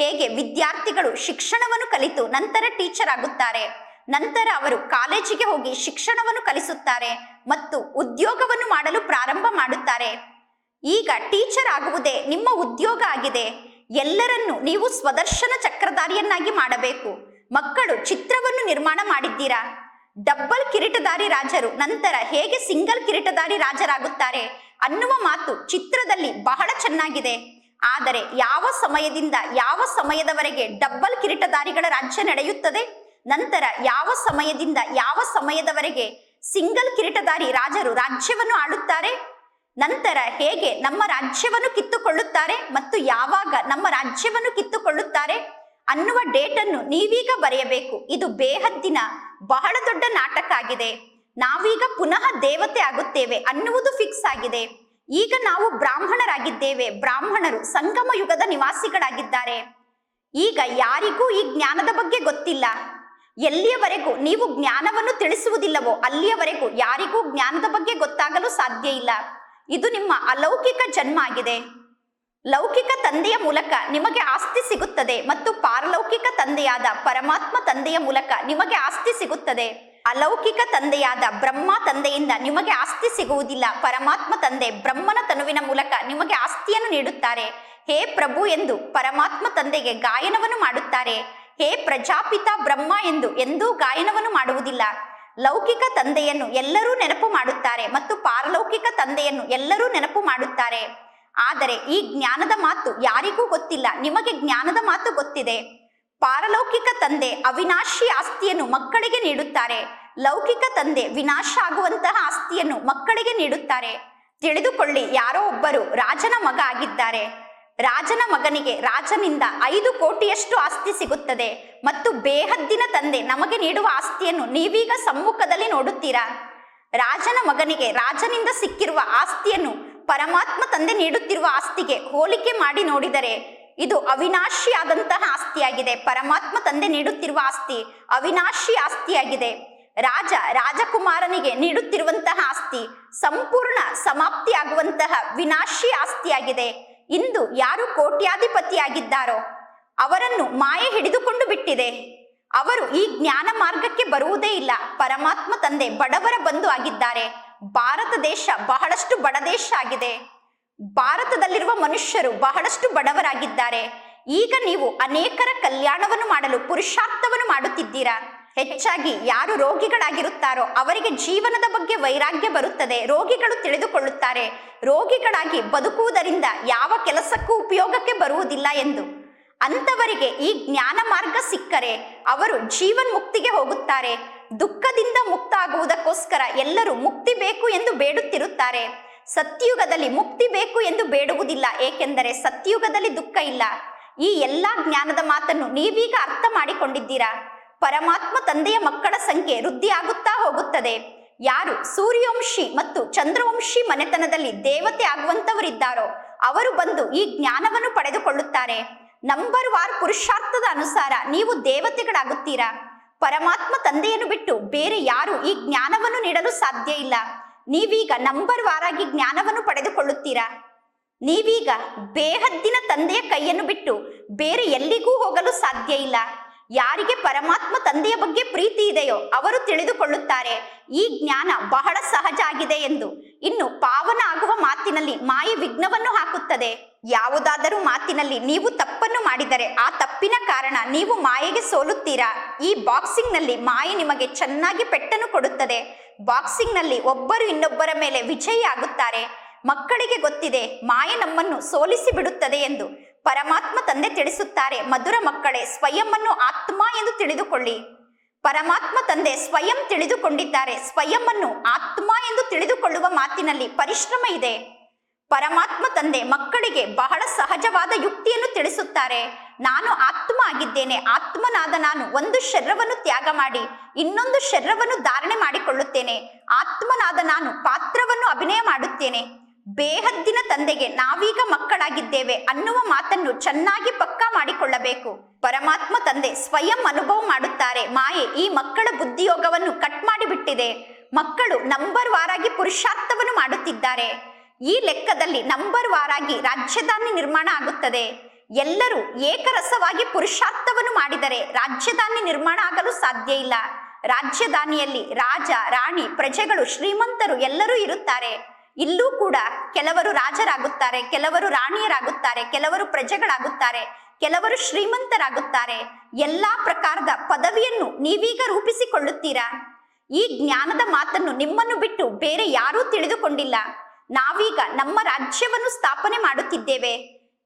ಹೇಗೆ ವಿದ್ಯಾರ್ಥಿಗಳು ಶಿಕ್ಷಣವನ್ನು ಕಲಿತು ನಂತರ ಟೀಚರ್ ಆಗುತ್ತಾರೆ? ನಂತರ ಅವರು ಕಾಲೇಜಿಗೆ ಹೋಗಿ ಶಿಕ್ಷಣವನ್ನು ಕಲಿಸುತ್ತಾರೆ ಮತ್ತು ಉದ್ಯೋಗವನ್ನು ಮಾಡಲು ಪ್ರಾರಂಭ ಮಾಡುತ್ತಾರೆ. ಈಗ ಟೀಚರ್ ಆಗುವುದೇ ನಿಮ್ಮ ಉದ್ಯೋಗ ಆಗಿದೆ. ಎಲ್ಲರನ್ನು ನೀವು ಸ್ವದರ್ಶನ ಚಕ್ರಧಾರಿಯನ್ನಾಗಿ ಮಾಡಬೇಕು. ಮಕ್ಕಳು ಚಿತ್ರವನ್ನು ನಿರ್ಮಾಣ ಮಾಡಿದ್ದೀರಾ? ಡಬ್ಬಲ್ ಕಿರೀಟಧಾರಿ ರಾಜರು ನಂತರ ಹೇಗೆ ಸಿಂಗಲ್ ಕಿರೀಟಧಾರಿ ರಾಜರಾಗುತ್ತಾರೆ ಅನ್ನುವ ಮಾತು ಚಿತ್ರದಲ್ಲಿ ಬಹಳ ಚೆನ್ನಾಗಿದೆ. ಆದರೆ ಯಾವ ಸಮಯದಿಂದ ಯಾವ ಸಮಯದವರೆಗೆ ಡಬ್ಬಲ್ ಕಿರೀಟಧಾರಿಗಳ ರಾಜ್ಯ ನಡೆಯುತ್ತದೆ? ನಂತರ ಯಾವ ಸಮಯದಿಂದ ಯಾವ ಸಮಯದವರೆಗೆ ಸಿಂಗಲ್ ಕಿರೀಟಧಾರಿ ರಾಜರು ರಾಜ್ಯವನ್ನು ಆಳುತ್ತಾರೆ? ನಂತರ ಹೇಗೆ ನಮ್ಮ ರಾಜ್ಯವನ್ನು ಕಿತ್ತುಕೊಳ್ಳುತ್ತಾರೆ ಮತ್ತು ಯಾವಾಗ ನಮ್ಮ ರಾಜ್ಯವನ್ನು ಕಿತ್ತುಕೊಳ್ಳುತ್ತಾರೆ ಅನ್ನುವ ಡೇಟನ್ನು ನೀವೀಗ ಬರೆಯಬೇಕು. ಇದು ಬೇಹದ್ದಿನ, ಬಹಳ ದೊಡ್ಡ ನಾಟಕ ಆಗಿದೆ. ನಾವೀಗ ಪುನಃ ದೇವತೆ ಆಗುತ್ತೇವೆ ಅನ್ನುವುದು ಫಿಕ್ಸ್ ಆಗಿದೆ. ಈಗ ನಾವು ಬ್ರಾಹ್ಮಣರಾಗಿದ್ದೇವೆ. ಬ್ರಾಹ್ಮಣರು ಸಂಗಮ ಯುಗದ ನಿವಾಸಿಗಳಾಗಿದ್ದಾರೆ. ಈಗ ಯಾರಿಗೂ ಈ ಜ್ಞಾನದ ಬಗ್ಗೆ ಗೊತ್ತಿಲ್ಲ. ಎಲ್ಲಿಯವರೆಗೂ ನೀವು ಜ್ಞಾನವನ್ನು ತಿಳಿಸುವುದಿಲ್ಲವೋ ಅಲ್ಲಿಯವರೆಗೂ ಯಾರಿಗೂ ಜ್ಞಾನದ ಬಗ್ಗೆ ಗೊತ್ತಾಗಲು ಸಾಧ್ಯ ಇಲ್ಲ. ಇದು ನಿಮ್ಮ ಅಲೌಕಿಕ ಜನ್ಮ ಆಗಿದೆ. ಲೌಕಿಕ ತಂದೆಯ ಮೂಲಕ ನಿಮಗೆ ಆಸ್ತಿ ಸಿಗುತ್ತದೆ ಮತ್ತು ಪಾರಲೌಕಿಕ ತಂದೆಯಾದ ಪರಮಾತ್ಮ ತಂದೆಯ ಮೂಲಕ ನಿಮಗೆ ಆಸ್ತಿ ಸಿಗುತ್ತದೆ. ಅಲೌಕಿಕ ತಂದೆಯಾದ ಬ್ರಹ್ಮ ತಂದೆಯಿಂದ ನಿಮಗೆ ಆಸ್ತಿ ಸಿಗುವುದಿಲ್ಲ. ಪರಮಾತ್ಮ ತಂದೆ ಬ್ರಹ್ಮನ ತನುವಿನ ಮೂಲಕ ನಿಮಗೆ ಆಸ್ತಿಯನ್ನು ನೀಡುತ್ತಾರೆ. ಹೇ ಪ್ರಭು ಎಂದು ಪರಮಾತ್ಮ ತಂದೆಗೆ ಗಾಯನವನ್ನು ಮಾಡುತ್ತಾರೆ. ಹೇ ಪ್ರಜಾಪಿತ ಬ್ರಹ್ಮ ಎಂದು ಎಂದೂ ಗಾಯನವನ್ನು ಮಾಡುವುದಿಲ್ಲ. ಲೌಕಿಕ ತಂದೆಯನ್ನು ಎಲ್ಲರೂ ನೆನಪು ಮಾಡುತ್ತಾರೆ ಮತ್ತು ಪಾರಲೌಕಿಕ ತಂದೆಯನ್ನು ಎಲ್ಲರೂ ನೆನಪು ಮಾಡುತ್ತಾರೆ. ಆದರೆ ಈ ಜ್ಞಾನದ ಮಾತು ಯಾರಿಗೂ ಗೊತ್ತಿಲ್ಲ, ನಿಮಗೆ ಜ್ಞಾನದ ಮಾತು ಗೊತ್ತಿದೆ. ಪಾರಲೌಕಿಕ ತಂದೆ ಅವಿನಾಶಿ ಆಸ್ತಿಯನ್ನು ಮಕ್ಕಳಿಗೆ ನೀಡುತ್ತಾರೆ. ಲೌಕಿಕ ತಂದೆ ವಿನಾಶ ಆಗುವಂತಹ ಆಸ್ತಿಯನ್ನು ಮಕ್ಕಳಿಗೆ ನೀಡುತ್ತಾರೆ. ತಿಳಿದುಕೊಳ್ಳಿ, ಯಾರೋ ಒಬ್ಬರು ರಾಜನ ಮಗ ಆಗಿದ್ದಾರೆ. ರಾಜನ ಮಗನಿಗೆ ರಾಜನಿಂದ ಐದು ಕೋಟಿಯಷ್ಟು ಆಸ್ತಿ ಸಿಗುತ್ತದೆ ಮತ್ತು ಬೇಹದ್ದಿನ ತಂದೆ ನಮಗೆ ನೀಡುವ ಆಸ್ತಿಯನ್ನು ನೀವೀಗ ಸಮ್ಮುಖದಲ್ಲಿ ನೋಡುತ್ತೀರಾ? ರಾಜನ ಮಗನಿಗೆ ರಾಜನಿಂದ ಸಿಕ್ಕಿರುವ ಆಸ್ತಿಯನ್ನು ಪರಮಾತ್ಮ ತಂದೆ ನೀಡುತ್ತಿರುವ ಆಸ್ತಿಗೆ ಹೋಲಿಕೆ ಮಾಡಿ ನೋಡಿದರೆ ಇದು ಅವಿನಾಶಿ ಆದಂತಹ ಆಸ್ತಿಯಾಗಿದೆ. ಪರಮಾತ್ಮ ತಂದೆ ನೀಡುತ್ತಿರುವ ಆಸ್ತಿ ಅವಿನಾಶಿ ಆಸ್ತಿಯಾಗಿದೆ. ರಾಜ ರಾಜಕುಮಾರನಿಗೆ ನೀಡುತ್ತಿರುವಂತಹ ಆಸ್ತಿ ಸಂಪೂರ್ಣ ಸಮಾಪ್ತಿಯಾಗುವಂತಹ ವಿನಾಶಿ ಆಸ್ತಿಯಾಗಿದೆ. ಇಂದು ಯಾರು ಕೋಟ್ಯಾಧಿಪತಿಯಾಗಿದ್ದಾರೋ ಅವರನ್ನು ಮಾಯೆ ಹಿಡಿದುಕೊಂಡು ಬಿಟ್ಟಿದೆ. ಅವರು ಈ ಜ್ಞಾನ ಮಾರ್ಗಕ್ಕೆ ಬರುವುದೇ ಇಲ್ಲ. ಪರಮಾತ್ಮ ತಂದೆ ಬಡವರ ಬಂಧು ಆಗಿದ್ದಾರೆ. ಭಾರತ ದೇಶ ಬಹಳಷ್ಟು ಬಡ ದೇಶ ಆಗಿದೆ. ಭಾರತದಲ್ಲಿರುವ ಮನುಷ್ಯರು ಬಹಳಷ್ಟು ಬಡವರಾಗಿದ್ದಾರೆ. ಈಗ ನೀವು ಅನೇಕರ ಕಲ್ಯಾಣವನ್ನು ಮಾಡಲು ಪುರುಷಾರ್ಥವನ್ನು ಮಾಡುತ್ತಿದ್ದೀರಾ? ಹೆಚ್ಚಾಗಿ ಯಾರು ರೋಗಿಗಳಾಗಿರುತ್ತಾರೋ ಅವರಿಗೆ ಜೀವನದ ಬಗ್ಗೆ ವೈರಾಗ್ಯ ಬರುತ್ತದೆ. ರೋಗಿಗಳು ತಿಳಿದುಕೊಳ್ಳುತ್ತಾರೆ. ರೋಗಿಗಳಾಗಿ ಬದುಕುವುದರಿಂದ ಯಾವ ಕೆಲಸಕ್ಕೂ ಉಪಯೋಗಕ್ಕೆ ಬರುವುದಿಲ್ಲ ಎಂದು. ಅಂತವರಿಗೆ ಈ ಜ್ಞಾನ ಮಾರ್ಗ ಸಿಕ್ಕರೆ ಅವರು ಜೀವನ್ ಮುಕ್ತಿಗೆ ಹೋಗುತ್ತಾರೆ. ದುಃಖದಿಂದ ಮುಕ್ತ ಆಗುವುದಕ್ಕೋಸ್ಕರ ಎಲ್ಲರೂ ಮುಕ್ತಿ ಬೇಕು ಎಂದು ಬೇಡುತ್ತಿರುತ್ತಾರೆ. ಸತ್ಯುಗದಲ್ಲಿ ಮುಕ್ತಿ ಬೇಕು ಎಂದು ಬೇಡುವುದಿಲ್ಲ, ಏಕೆಂದರೆ ಸತ್ಯುಗದಲ್ಲಿ ದುಃಖ ಇಲ್ಲ. ಈ ಎಲ್ಲಾ ಜ್ಞಾನದ ಮಾತನ್ನು ನೀವೀಗ ಅರ್ಥ ಮಾಡಿಕೊಂಡಿದ್ದೀರಾ? ಪರಮಾತ್ಮ ತಂದೆಯ ಮಕ್ಕಳ ಸಂಖ್ಯೆ ವೃದ್ಧಿಯಾಗುತ್ತಾ ಹೋಗುತ್ತದೆ. ಯಾರು ಸೂರ್ಯವಂಶಿ ಮತ್ತು ಚಂದ್ರವಂಶಿ ಮನೆತನದಲ್ಲಿ ದೇವತೆ ಆಗುವಂತವರಿದ್ದಾರೋ, ಅವರು ಬಂದು ಈ ಜ್ಞಾನವನ್ನು ಪಡೆದುಕೊಳ್ಳುತ್ತಾರೆ. ನಂಬರ್ ವಾರ್ ಪುರುಷಾರ್ಥದ ಅನುಸಾರ ನೀವು ದೇವತೆಗಳಾಗುತ್ತೀರಾ? ಪರಮಾತ್ಮ ತಂದೆಯನ್ನು ಬಿಟ್ಟು ಬೇರೆ ಯಾರು ಈ ಜ್ಞಾನವನ್ನು ನೀಡಲು ಸಾಧ್ಯ ಇಲ್ಲ. ನೀವೀಗ ನಂಬರ್ ವಾರಾಗಿ ಜ್ಞಾನವನ್ನು ಪಡೆದುಕೊಳ್ಳುತ್ತೀರಾ? ನೀವೀಗ ಬೇಹದ್ದಿನ ತಂದೆಯ ಕೈಯನ್ನು ಬಿಟ್ಟು ಬೇರೆ ಎಲ್ಲಿಗೂ ಹೋಗಲು ಸಾಧ್ಯ ಇಲ್ಲ. ಯಾರಿಗೆ ಪರಮಾತ್ಮ ತಂದೆಯ ಬಗ್ಗೆ ಪ್ರೀತಿ ಇದೆಯೋ ಅವರು ತಿಳಿದುಕೊಳ್ಳುತ್ತಾರೆ. ಈ ಜ್ಞಾನ ಬಹಳ ಸಹಜ ಆಗಿದೆ ಎಂದು. ಇನ್ನು ಪಾವನ ಆಗುವ ಮಾತಿನಲ್ಲಿ ಮಾಯೆ ವಿಘ್ನವನ್ನು ಹಾಕುತ್ತದೆ. ಯಾವುದಾದರೂ ಮಾತಿನಲ್ಲಿ ನೀವು ತಪ್ಪನ್ನು ಮಾಡಿದರೆ ಆ ತಪ್ಪಿನ ಕಾರಣ ನೀವು ಮಾಯೆಗೆ ಸೋಲುತ್ತೀರಾ? ಈ ಬಾಕ್ಸಿಂಗ್ನಲ್ಲಿ ಮಾಯೆ ನಿಮಗೆ ಚೆನ್ನಾಗಿ ಪೆಟ್ಟನ್ನು ಕೊಡುತ್ತದೆ. ಬಾಕ್ಸಿಂಗ್ನಲ್ಲಿ ಒಬ್ಬರು ಇನ್ನೊಬ್ಬರ ಮೇಲೆ ವಿಜಯಿ ಆಗುತ್ತಾರೆ. ಮಕ್ಕಳಿಗೆ ಗೊತ್ತಿದೆ, ಮಾಯೆ ನಮ್ಮನ್ನು ಸೋಲಿಸಿ ಬಿಡುತ್ತದೆ ಎಂದು. ಪರಮಾತ್ಮ ತಂದೆ ತಿಳಿಸುತ್ತಾರೆ, ಮಧುರ ಮಕ್ಕಳೇ ಸ್ವಯಂವನ್ನು ಆತ್ಮ ಎಂದು ತಿಳಿದುಕೊಳ್ಳಿ. ಪರಮಾತ್ಮ ತಂದೆ ಸ್ವಯಂ ತಿಳಿದುಕೊಂಡಿದ್ದಾರೆ ಸ್ವಯಂವನ್ನು ಆತ್ಮ ಎಂದು ತಿಳಿದುಕೊಳ್ಳುವ ಮಾತಿನಲ್ಲಿ ಪರಿಶ್ರಮ ಇದೆ. ಪರಮಾತ್ಮ ತಂದೆ ಮಕ್ಕಳಿಗೆ ಬಹಳ ಸಹಜವಾದ ಯುಕ್ತಿಯನ್ನು ತಿಳಿಸುತ್ತಾರೆ. ನಾನು ಆತ್ಮ ಆಗಿದ್ದೇನೆ, ಆತ್ಮನಾದ ನಾನು ಒಂದು ಶರೀರವನ್ನು ತ್ಯಾಗ ಮಾಡಿ, ಇನ್ನೊಂದು ಶರೀರವನ್ನು ಧಾರಣೆ ಮಾಡಿಕೊಳ್ಳುತ್ತೇನೆ. ಆತ್ಮನಾದ ನಾನು ಪಾತ್ರವನ್ನು ಅಭಿನಯ ಮಾಡುತ್ತೇನೆ. ಬೇಹದ್ದಿನ ತಂದೆಗೆ ನಾವೀಗ ಮಕ್ಕಳಾಗಿದ್ದೇವೆ ಅನ್ನುವ ಮಾತನ್ನು ಚೆನ್ನಾಗಿ ಪಕ್ಕಾ ಮಾಡಿಕೊಳ್ಳಬೇಕು. ಪರಮಾತ್ಮ ತಂದೆ ಸ್ವಯಂ ಅನುಭವ ಮಾಡುತ್ತಾರೆ, ಮಾಯೆ ಈ ಮಕ್ಕಳ ಬುದ್ಧಿಯೋಗವನ್ನು ಕಟ್ ಮಾಡಿಬಿಟ್ಟಿದೆ. ಮಕ್ಕಳು ನಂಬರ್ ವಾರಾಗಿ ಪುರುಷಾರ್ಥವನ್ನು ಮಾಡುತ್ತಿದ್ದಾರೆ. ಈ ಲೆಕ್ಕದಲ್ಲಿ ನಂಬರ್ ವಾರಾಗಿ ರಾಜ್ಯಧಾನಿ ನಿರ್ಮಾಣ ಆಗುತ್ತದೆ. ಎಲ್ಲರೂ ಏಕರಸವಾಗಿ ಪುರುಷಾರ್ಥವನ್ನು ಮಾಡಿದರೆ ರಾಜ್ಯಧಾನಿ ನಿರ್ಮಾಣ ಆಗಲು ಸಾಧ್ಯ ಇಲ್ಲ. ರಾಜ್ಯಧಾನಿಯಲ್ಲಿ ರಾಜ, ರಾಣಿ, ಪ್ರಜೆಗಳು ಶ್ರೀಮಂತರು ಎಲ್ಲರೂ ಇರುತ್ತಾರೆ. ಇಲ್ಲೂ ಕೂಡ ಕೆಲವರು ರಾಜರಾಗುತ್ತಾರೆ, ಕೆಲವರು ರಾಣಿಯರಾಗುತ್ತಾರೆ, ಕೆಲವರು ಪ್ರಜೆಗಳಾಗುತ್ತಾರೆ, ಕೆಲವರು ಶ್ರೀಮಂತರಾಗುತ್ತಾರೆ. ಎಲ್ಲಾ ಪ್ರಕಾರದ ಪದವಿಯನ್ನು ನೀವೀಗ ರೂಪಿಸಿಕೊಳ್ಳುತ್ತೀರಾ? ಈ ಜ್ಞಾನದ ಮಾತನ್ನು ನಿಮ್ಮನ್ನು ಬಿಟ್ಟು ಬೇರೆ ಯಾರೂ ತಿಳಿದುಕೊಂಡಿಲ್ಲ. ನಾವೀಗ ನಮ್ಮ ರಾಜ್ಯವನ್ನು ಸ್ಥಾಪನೆ ಮಾಡುತ್ತಿದ್ದೇವೆ.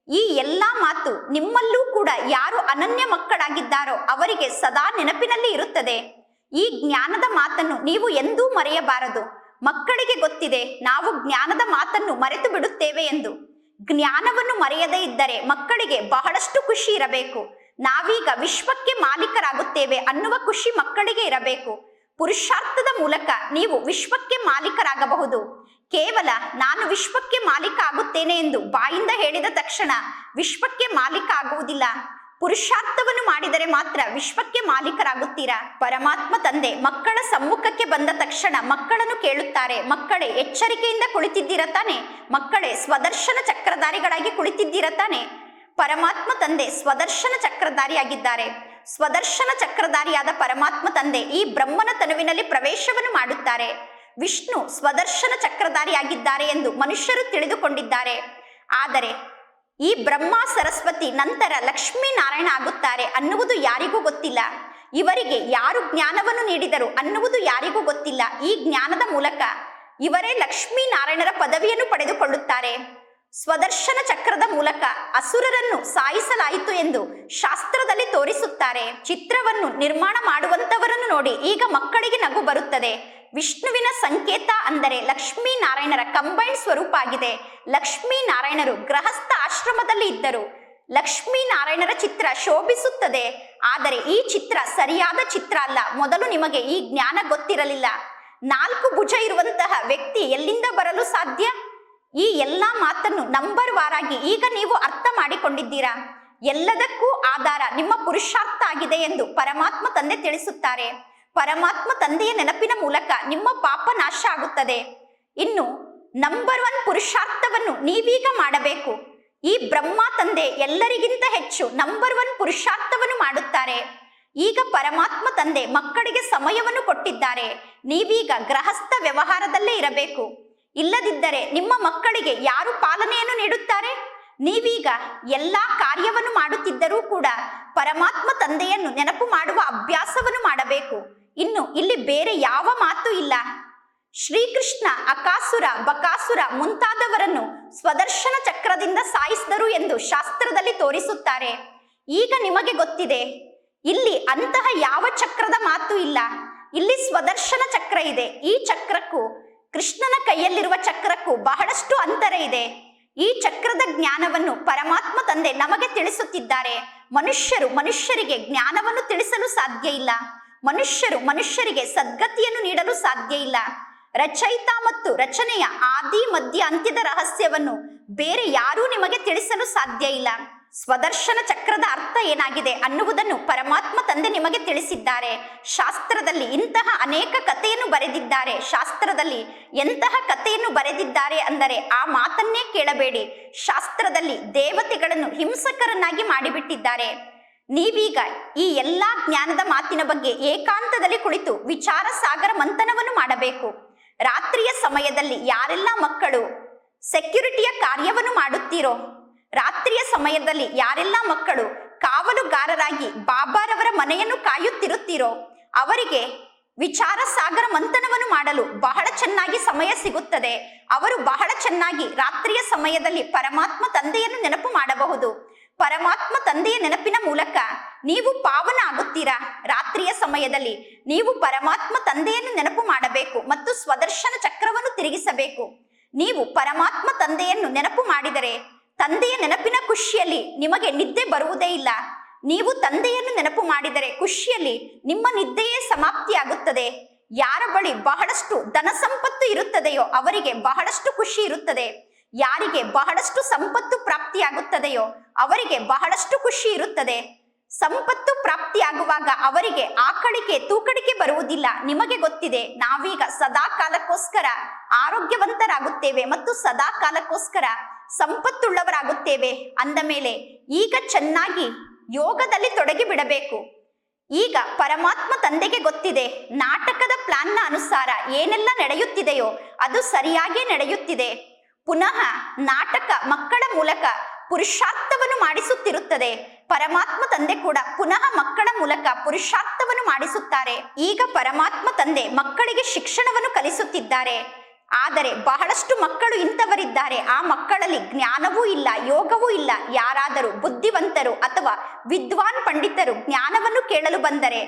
ಈ ಎಲ್ಲಾ ಮಾತು ನಿಮ್ಮಲ್ಲೂ ಕೂಡ ಯಾರು ಅನನ್ಯ ಮಕ್ಕಳಾಗಿದ್ದಾರೋ ಅವರಿಗೆ ಸದಾ ನೆನಪಿನಲ್ಲಿ ಇರುತ್ತದೆ. ಈ ಜ್ಞಾನದ ಮಾತನ್ನು ನೀವು ಎಂದೂ ಮರೆಯಬಾರದು. ಮಕ್ಕಳಿಗೆ ಗೊತ್ತಿದೆ ನಾವು ಜ್ಞಾನದ ಮಾತನ್ನು ಮರೆತು ಬಿಡುತ್ತೇವೆ ಎಂದು. ಜ್ಞಾನವನ್ನು ಮರೆಯದೇ ಇದ್ದರೆ ಮಕ್ಕಳಿಗೆ ಬಹಳಷ್ಟು ಖುಷಿ ಇರಬೇಕು. ನಾವೀಗ ವಿಶ್ವಕ್ಕೆ ಮಾಲೀಕರಾಗುತ್ತೇವೆ ಅನ್ನುವ ಖುಷಿ ಮಕ್ಕಳಿಗೆ ಇರಬೇಕು. ಪುರುಷಾರ್ಥದ ಮೂಲಕ ನೀವು ವಿಶ್ವಕ್ಕೆ ಮಾಲೀಕರಾಗಬಹುದು. ಕೇವಲ ನಾನು ವಿಶ್ವಕ್ಕೆ ಮಾಲೀಕ ಆಗುತ್ತೇನೆ ಎಂದು ಬಾಯಿಂದ ಹೇಳಿದ ತಕ್ಷಣ ವಿಶ್ವಕ್ಕೆ ಮಾಲೀಕ ಆಗುವುದಿಲ್ಲ. ಪುರುಷಾರ್ಥವನ್ನು ಮಾಡಿದರೆ ಮಾತ್ರ ವಿಶ್ವಕ್ಕೆ ಮಾಲೀಕರಾಗುತ್ತೀರಾ? ಪರಮಾತ್ಮ ತಂದೆ, ಮಕ್ಕಳ ಸಮ್ಮುಖಕ್ಕೆ ಬಂದ ತಕ್ಷಣ ಮಕ್ಕಳನ್ನು ಕೇಳುತ್ತಾರೆ. ಮಕ್ಕಳೇ, ಎಚ್ಚರಿಕೆಯಿಂದ ಕುಳಿತಿದ್ದೀರ ತಾನೆ? ಮಕ್ಕಳೇ, ಸ್ವದರ್ಶನ ಚಕ್ರಧಾರಿಗಳಾಗಿ ಕುಳಿತಿದ್ದೀರ ತಾನೆ? ಪರಮಾತ್ಮ ತಂದೆ, ಸ್ವದರ್ಶನ ಚಕ್ರಧಾರಿಯಾಗಿದ್ದಾರೆ. ಸ್ವದರ್ಶನ ಚಕ್ರಧಾರಿಯಾದ ಪರಮಾತ್ಮ ತಂದೆ ಈ ಬ್ರಹ್ಮನ ತನುವಿನಲ್ಲಿ ಪ್ರವೇಶವನ್ನು ಮಾಡುತ್ತಾರೆ. ವಿಷ್ಣು ಸ್ವದರ್ಶನ ಚಕ್ರಧಾರಿಯಾಗಿದ್ದಾರೆ ಎಂದು ಮನುಷ್ಯರು ತಿಳಿದುಕೊಂಡಿದ್ದಾರೆ. ಆದರೆ ಈ ಬ್ರಹ್ಮ ಸರಸ್ವತಿ ನಂತರ ಲಕ್ಷ್ಮೀ ನಾರಾಯಣ ಆಗುತ್ತಾರೆ ಅನ್ನುವುದು ಯಾರಿಗೂ ಗೊತ್ತಿಲ್ಲ. ಇವರಿಗೆ ಯಾರು ಜ್ಞಾನವನ್ನು ನೀಡಿದರು ಅನ್ನುವುದು ಯಾರಿಗೂ ಗೊತ್ತಿಲ್ಲ. ಈ ಜ್ಞಾನದ ಮೂಲಕ ಇವರೇ ಲಕ್ಷ್ಮೀ ನಾರಾಯಣರ ಪದವಿಯನ್ನು ಪಡೆದುಕೊಳ್ಳುತ್ತಾರೆ. ಸ್ವದರ್ಶನ ಚಕ್ರದ ಮೂಲಕ ಅಸುರರನ್ನು ಸಾಯಿಸಲಾಯಿತು ಎಂದು ಶಾಸ್ತ್ರದಲ್ಲಿ ತೋರಿಸುತ್ತಾರೆ. ಚಿತ್ರವನ್ನು ನಿರ್ಮಾಣ ಮಾಡುವಂತವರನ್ನು ನೋಡಿ ಈಗ ಮಕ್ಕಳಿಗೆ ನಗು ಬರುತ್ತದೆ. ವಿಷ್ಣುವಿನ ಸಂಕೇತ ಅಂದರೆ ಲಕ್ಷ್ಮೀ ನಾರಾಯಣರ ಕಂಬೈನ್ ಸ್ವರೂಪ ಆಗಿದೆ. ಲಕ್ಷ್ಮೀ ನಾರಾಯಣರು ಗೃಹಸ್ಥ ಆಶ್ರಮದಲ್ಲಿ ಇದ್ದರು. ಲಕ್ಷ್ಮೀ ನಾರಾಯಣರ ಚಿತ್ರ ಶೋಭಿಸುತ್ತದೆ. ಆದರೆ ಈ ಚಿತ್ರ ಸರಿಯಾದ ಚಿತ್ರ ಅಲ್ಲ. ಮೊದಲು ನಿಮಗೆ ಈ ಜ್ಞಾನ ಗೊತ್ತಿರಲಿಲ್ಲ. ನಾಲ್ಕು ಭುಜ ಇರುವಂತಹ ವ್ಯಕ್ತಿ ಎಲ್ಲಿಂದ ಬರಲು ಸಾಧ್ಯ? ಈ ಎಲ್ಲ ಮಾತನ್ನು ನಂಬರ್ ವಾರಾಗಿ ಈಗ ನೀವು ಅರ್ಥ ಮಾಡಿಕೊಂಡಿದ್ದೀರಾ? ಎಲ್ಲದಕ್ಕೂ ಆಧಾರ ನಿಮ್ಮ ಪುರುಷಾರ್ಥ ಆಗಿದೆ ಎಂದು ಪರಮಾತ್ಮ ತಂದೆ ತಿಳಿಸುತ್ತಾರೆ. ಪರಮಾತ್ಮ ತಂದೆಯ ನೆನಪಿನ ಮೂಲಕ ನಿಮ್ಮ ಪಾಪ ನಾಶ ಆಗುತ್ತದೆ. ಇನ್ನು ನಂಬರ್ ಒನ್ ಪುರುಷಾರ್ಥವನ್ನು ನೀವೀಗ ಮಾಡಬೇಕು. ಈ ಬ್ರಹ್ಮ ತಂದೆ ಎಲ್ಲರಿಗಿಂತ ಹೆಚ್ಚು ನಂಬರ್ ಒನ್ ಪುರುಷಾರ್ಥವನ್ನು ಮಾಡುತ್ತಾರೆ. ಈಗ ಪರಮಾತ್ಮ ತಂದೆ ಮಕ್ಕಳಿಗೆ ಸಮಯವನ್ನು ಕೊಟ್ಟಿದ್ದಾರೆ. ನೀವೀಗ ಗೃಹಸ್ಥ ವ್ಯವಹಾರದಲ್ಲೇ ಇರಬೇಕು. ಇಲ್ಲದಿದ್ದರೆ ನಿಮ್ಮ ಮಕ್ಕಳಿಗೆ ಯಾರು ಪಾಲನೆಯನ್ನು ನೀಡುತ್ತಾರೆ? ನೀವೀಗ ಎಲ್ಲ ಕಾರ್ಯವನ್ನು ಮಾಡುತ್ತಿದ್ದರೂ ಕೂಡ ಪರಮಾತ್ಮ ತಂದೆಯನ್ನು ನೆನಪು ಮಾಡುವ ಅಭ್ಯಾಸವನ್ನು ಮಾಡಬೇಕು. ಇನ್ನು ಇಲ್ಲಿ ಬೇರೆ ಯಾವ ಮಾತು ಇಲ್ಲ. ಶ್ರೀಕೃಷ್ಣ, ಅಕಾಸುರ, ಬಕಾಸುರ ಮುಂತಾದವರನ್ನು ಸ್ವದರ್ಶನ ಚಕ್ರದಿಂದ ಸಾಯಿಸಿದರು ಎಂದು ಶಾಸ್ತ್ರದಲ್ಲಿ ತೋರಿಸುತ್ತಾರೆ. ಈಗ ನಿಮಗೆ ಗೊತ್ತಿದೆ, ಇಲ್ಲಿ ಅಂತಹ ಯಾವ ಚಕ್ರದ ಮಾತು ಇಲ್ಲ. ಇಲ್ಲಿ ಸ್ವದರ್ಶನ ಚಕ್ರ ಇದೆ. ಈ ಚಕ್ರಕ್ಕೂ ಕೃಷ್ಣನ ಕೈಯಲ್ಲಿರುವ ಚಕ್ರಕ್ಕೂ ಬಹಳಷ್ಟು ಅಂತರ ಇದೆ. ಈ ಚಕ್ರದ ಜ್ಞಾನವನ್ನು ಪರಮಾತ್ಮ ತಂದೆ ನಮಗೆ ತಿಳಿಸುತ್ತಿದ್ದಾರೆ. ಮನುಷ್ಯರು ಮನುಷ್ಯರಿಗೆ ಜ್ಞಾನವನ್ನು ತಿಳಿಸಲು ಸಾಧ್ಯ ಇಲ್ಲ. ಮನುಷ್ಯರು ಮನುಷ್ಯರಿಗೆ ಸದ್ಗತಿಯನ್ನು ನೀಡಲು ಸಾಧ್ಯ ಇಲ್ಲ. ರಚಯಿತ ಮತ್ತು ರಚನೆಯ ಆದಿ, ಮಧ್ಯ, ಅಂತ್ಯದ ರಹಸ್ಯವನ್ನು ಬೇರೆ ಯಾರೂ ನಿಮಗೆ ತಿಳಿಸಲು ಸಾಧ್ಯ ಇಲ್ಲ. ಸ್ವದರ್ಶನ ಚಕ್ರದ ಅರ್ಥ ಏನಾಗಿದೆ ಅನ್ನುವುದನ್ನು ಪರಮಾತ್ಮ ತಂದೆ ನಿಮಗೆ ತಿಳಿಸಿದ್ದಾರೆ. ಶಾಸ್ತ್ರದಲ್ಲಿ ಇಂತಹ ಅನೇಕ ಕಥೆಯನ್ನು ಬರೆದಿದ್ದಾರೆ. ಶಾಸ್ತ್ರದಲ್ಲಿ ಎಂತಹ ಕಥೆಯನ್ನು ಬರೆದಿದ್ದಾರೆ ಅಂದರೆ ಆ ಮಾತನ್ನೇ ಕೇಳಬೇಡಿ. ಶಾಸ್ತ್ರದಲ್ಲಿ ದೇವತೆಗಳನ್ನು ಹಿಂಸಕರನ್ನಾಗಿ ಮಾಡಿಬಿಟ್ಟಿದ್ದಾರೆ. ನೀವೀಗ ಈ ಎಲ್ಲಾ ಜ್ಞಾನದ ಮಾತಿನ ಬಗ್ಗೆ ಏಕಾಂತದಲ್ಲಿ ಕುಳಿತು ವಿಚಾರ ಸಾಗರ ಮಂಥನವನ್ನು ಮಾಡಬೇಕು. ರಾತ್ರಿಯ ಸಮಯದಲ್ಲಿ ಯಾರೆಲ್ಲ ಮಕ್ಕಳು ಸೆಕ್ಯುರಿಟಿಯ ಕಾರ್ಯವನ್ನು ಮಾಡುತ್ತೀರೋ ರಾತ್ರಿಯ ಸಮಯದಲ್ಲಿ ಯಾರೆಲ್ಲ ಮಕ್ಕಳು ಕಾವಲುಗಾರರಾಗಿ ಬಾಬಾರವರ ಮನೆಯನ್ನು ಕಾಯುತ್ತಿರುತ್ತೀರೋ ಅವರಿಗೆ ವಿಚಾರ ಸಾಗರ ಮಂಥನವನ್ನು ಮಾಡಲು ಬಹಳ ಚೆನ್ನಾಗಿ ಸಮಯ ಸಿಗುತ್ತದೆ. ಅವರು ಬಹಳ ಚೆನ್ನಾಗಿ ರಾತ್ರಿಯ ಸಮಯದಲ್ಲಿ ಪರಮಾತ್ಮ ತಂದೆಯನ್ನು ನೆನಪು ಮಾಡಬಹುದು. ಪರಮಾತ್ಮ ತಂದೆಯ ನೆನಪಿನ ಮೂಲಕ ನೀವು ಪಾವನ ಆಗುತ್ತೀರಾ? ರಾತ್ರಿಯ ಸಮಯದಲ್ಲಿ ನೀವು ಪರಮಾತ್ಮ ತಂದೆಯನ್ನು ನೆನಪು ಮಾಡಬೇಕು ಮತ್ತು ಸ್ವದರ್ಶನ ಚಕ್ರವನ್ನು ತಿರುಗಿಸಬೇಕು. ನೀವು ಪರಮಾತ್ಮ ತಂದೆಯನ್ನು ನೆನಪು ಮಾಡಿದರೆ ತಂದೆಯ ನೆನಪಿನ ಖುಷಿಯಲ್ಲಿ ನಿಮಗೆ ನಿದ್ದೆ ಬರುವುದೇ ಇಲ್ಲ. ನೀವು ತಂದೆಯನ್ನು ನೆನಪು ಮಾಡಿದರೆ ಖುಷಿಯಲ್ಲಿ ನಿಮ್ಮ ನಿದ್ದೆಯೇ ಸಮಾಪ್ತಿಯಾಗುತ್ತದೆ. ಯಾರ ಬಳಿ ಬಹಳಷ್ಟು ಧನ ಸಂಪತ್ತು ಇರುತ್ತದೆಯೋ ಅವರಿಗೆ ಬಹಳಷ್ಟು ಖುಷಿ ಇರುತ್ತದೆ. ಯಾರಿಗೆ ಬಹಳಷ್ಟು ಸಂಪತ್ತು ಪ್ರಾಪ್ತಿಯಾಗುತ್ತದೆಯೋ ಅವರಿಗೆ ಬಹಳಷ್ಟು ಖುಷಿ ಇರುತ್ತದೆ. ಸಂಪತ್ತು ಪ್ರಾಪ್ತಿಯಾಗುವಾಗ ಅವರಿಗೆ ಆಕಳಿಕೆ, ತೂಕಡಿಕೆ ಬರುವುದಿಲ್ಲ. ನಿಮಗೆ ಗೊತ್ತಿದೆ, ನಾವೀಗ ಸದಾ ಕಾಲಕ್ಕೋಸ್ಕರ ಆರೋಗ್ಯವಂತರಾಗುತ್ತೇವೆ ಮತ್ತು ಸದಾ ಕಾಲಕ್ಕೋಸ್ಕರ ಸಂಪತ್ತುಳ್ಳವರಾಗುತ್ತೇವೆ ಅಂದ ಮೇಲೆ ಈಗ ಚೆನ್ನಾಗಿ ಯೋಗದಲ್ಲಿ ತೊಡಗಿ ಬಿಡಬೇಕು. ಈಗ ಪರಮಾತ್ಮ ತಂದೆಗೆ ಗೊತ್ತಿದೆ, ನಾಟಕದ ಪ್ಲಾನ್ನ ಅನುಸಾರ ಏನೆಲ್ಲ ನಡೆಯುತ್ತಿದೆಯೋ ಅದು ಸರಿಯಾಗಿ ನಡೆಯುತ್ತಿದೆ. ಪುನಃ ನಾಟಕ ಮಕ್ಕಳ ಮೂಲಕ ಪುರುಷಾರ್ಥವನ್ನು ಮಾಡಿಸುತ್ತಿರುತ್ತದೆ. ಪರಮಾತ್ಮ ತಂದೆ ಕೂಡ ಪುನಃ ಮಕ್ಕಳ ಮೂಲಕ ಪುರುಷಾರ್ಥವನ್ನು ಮಾಡಿಸುತ್ತಾರೆ. ಈಗ ಪರಮಾತ್ಮ ತಂದೆ ಮಕ್ಕಳಿಗೆ ಶಿಕ್ಷಣವನ್ನು ಕಲಿಸುತ್ತಿದ್ದಾರೆ. ಆದರೆ ಬಹಳಷ್ಟು ಮಕ್ಕಳು ಇಂಥವರಿದ್ದಾರೆ. ಆ ಮಕ್ಕಳಲ್ಲಿ ಜ್ಞಾನವೂ ಇಲ್ಲ, ಯೋಗವೂ ಇಲ್ಲ. ಯಾರಾದರೂ ಬುದ್ಧಿವಂತರು ಅಥವಾ ವಿದ್ವಾನ್ ಪಂಡಿತರು ಜ್ಞಾನವನ್ನು ಕೇಳಲು ಬಂದರೆ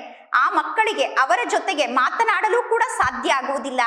ಆ ಮಕ್ಕಳಿಗೆ ಅವರ ಜೊತೆಗೆ ಮಾತನಾಡಲು ಕೂಡ ಸಾಧ್ಯ ಆಗುವುದಿಲ್ಲ.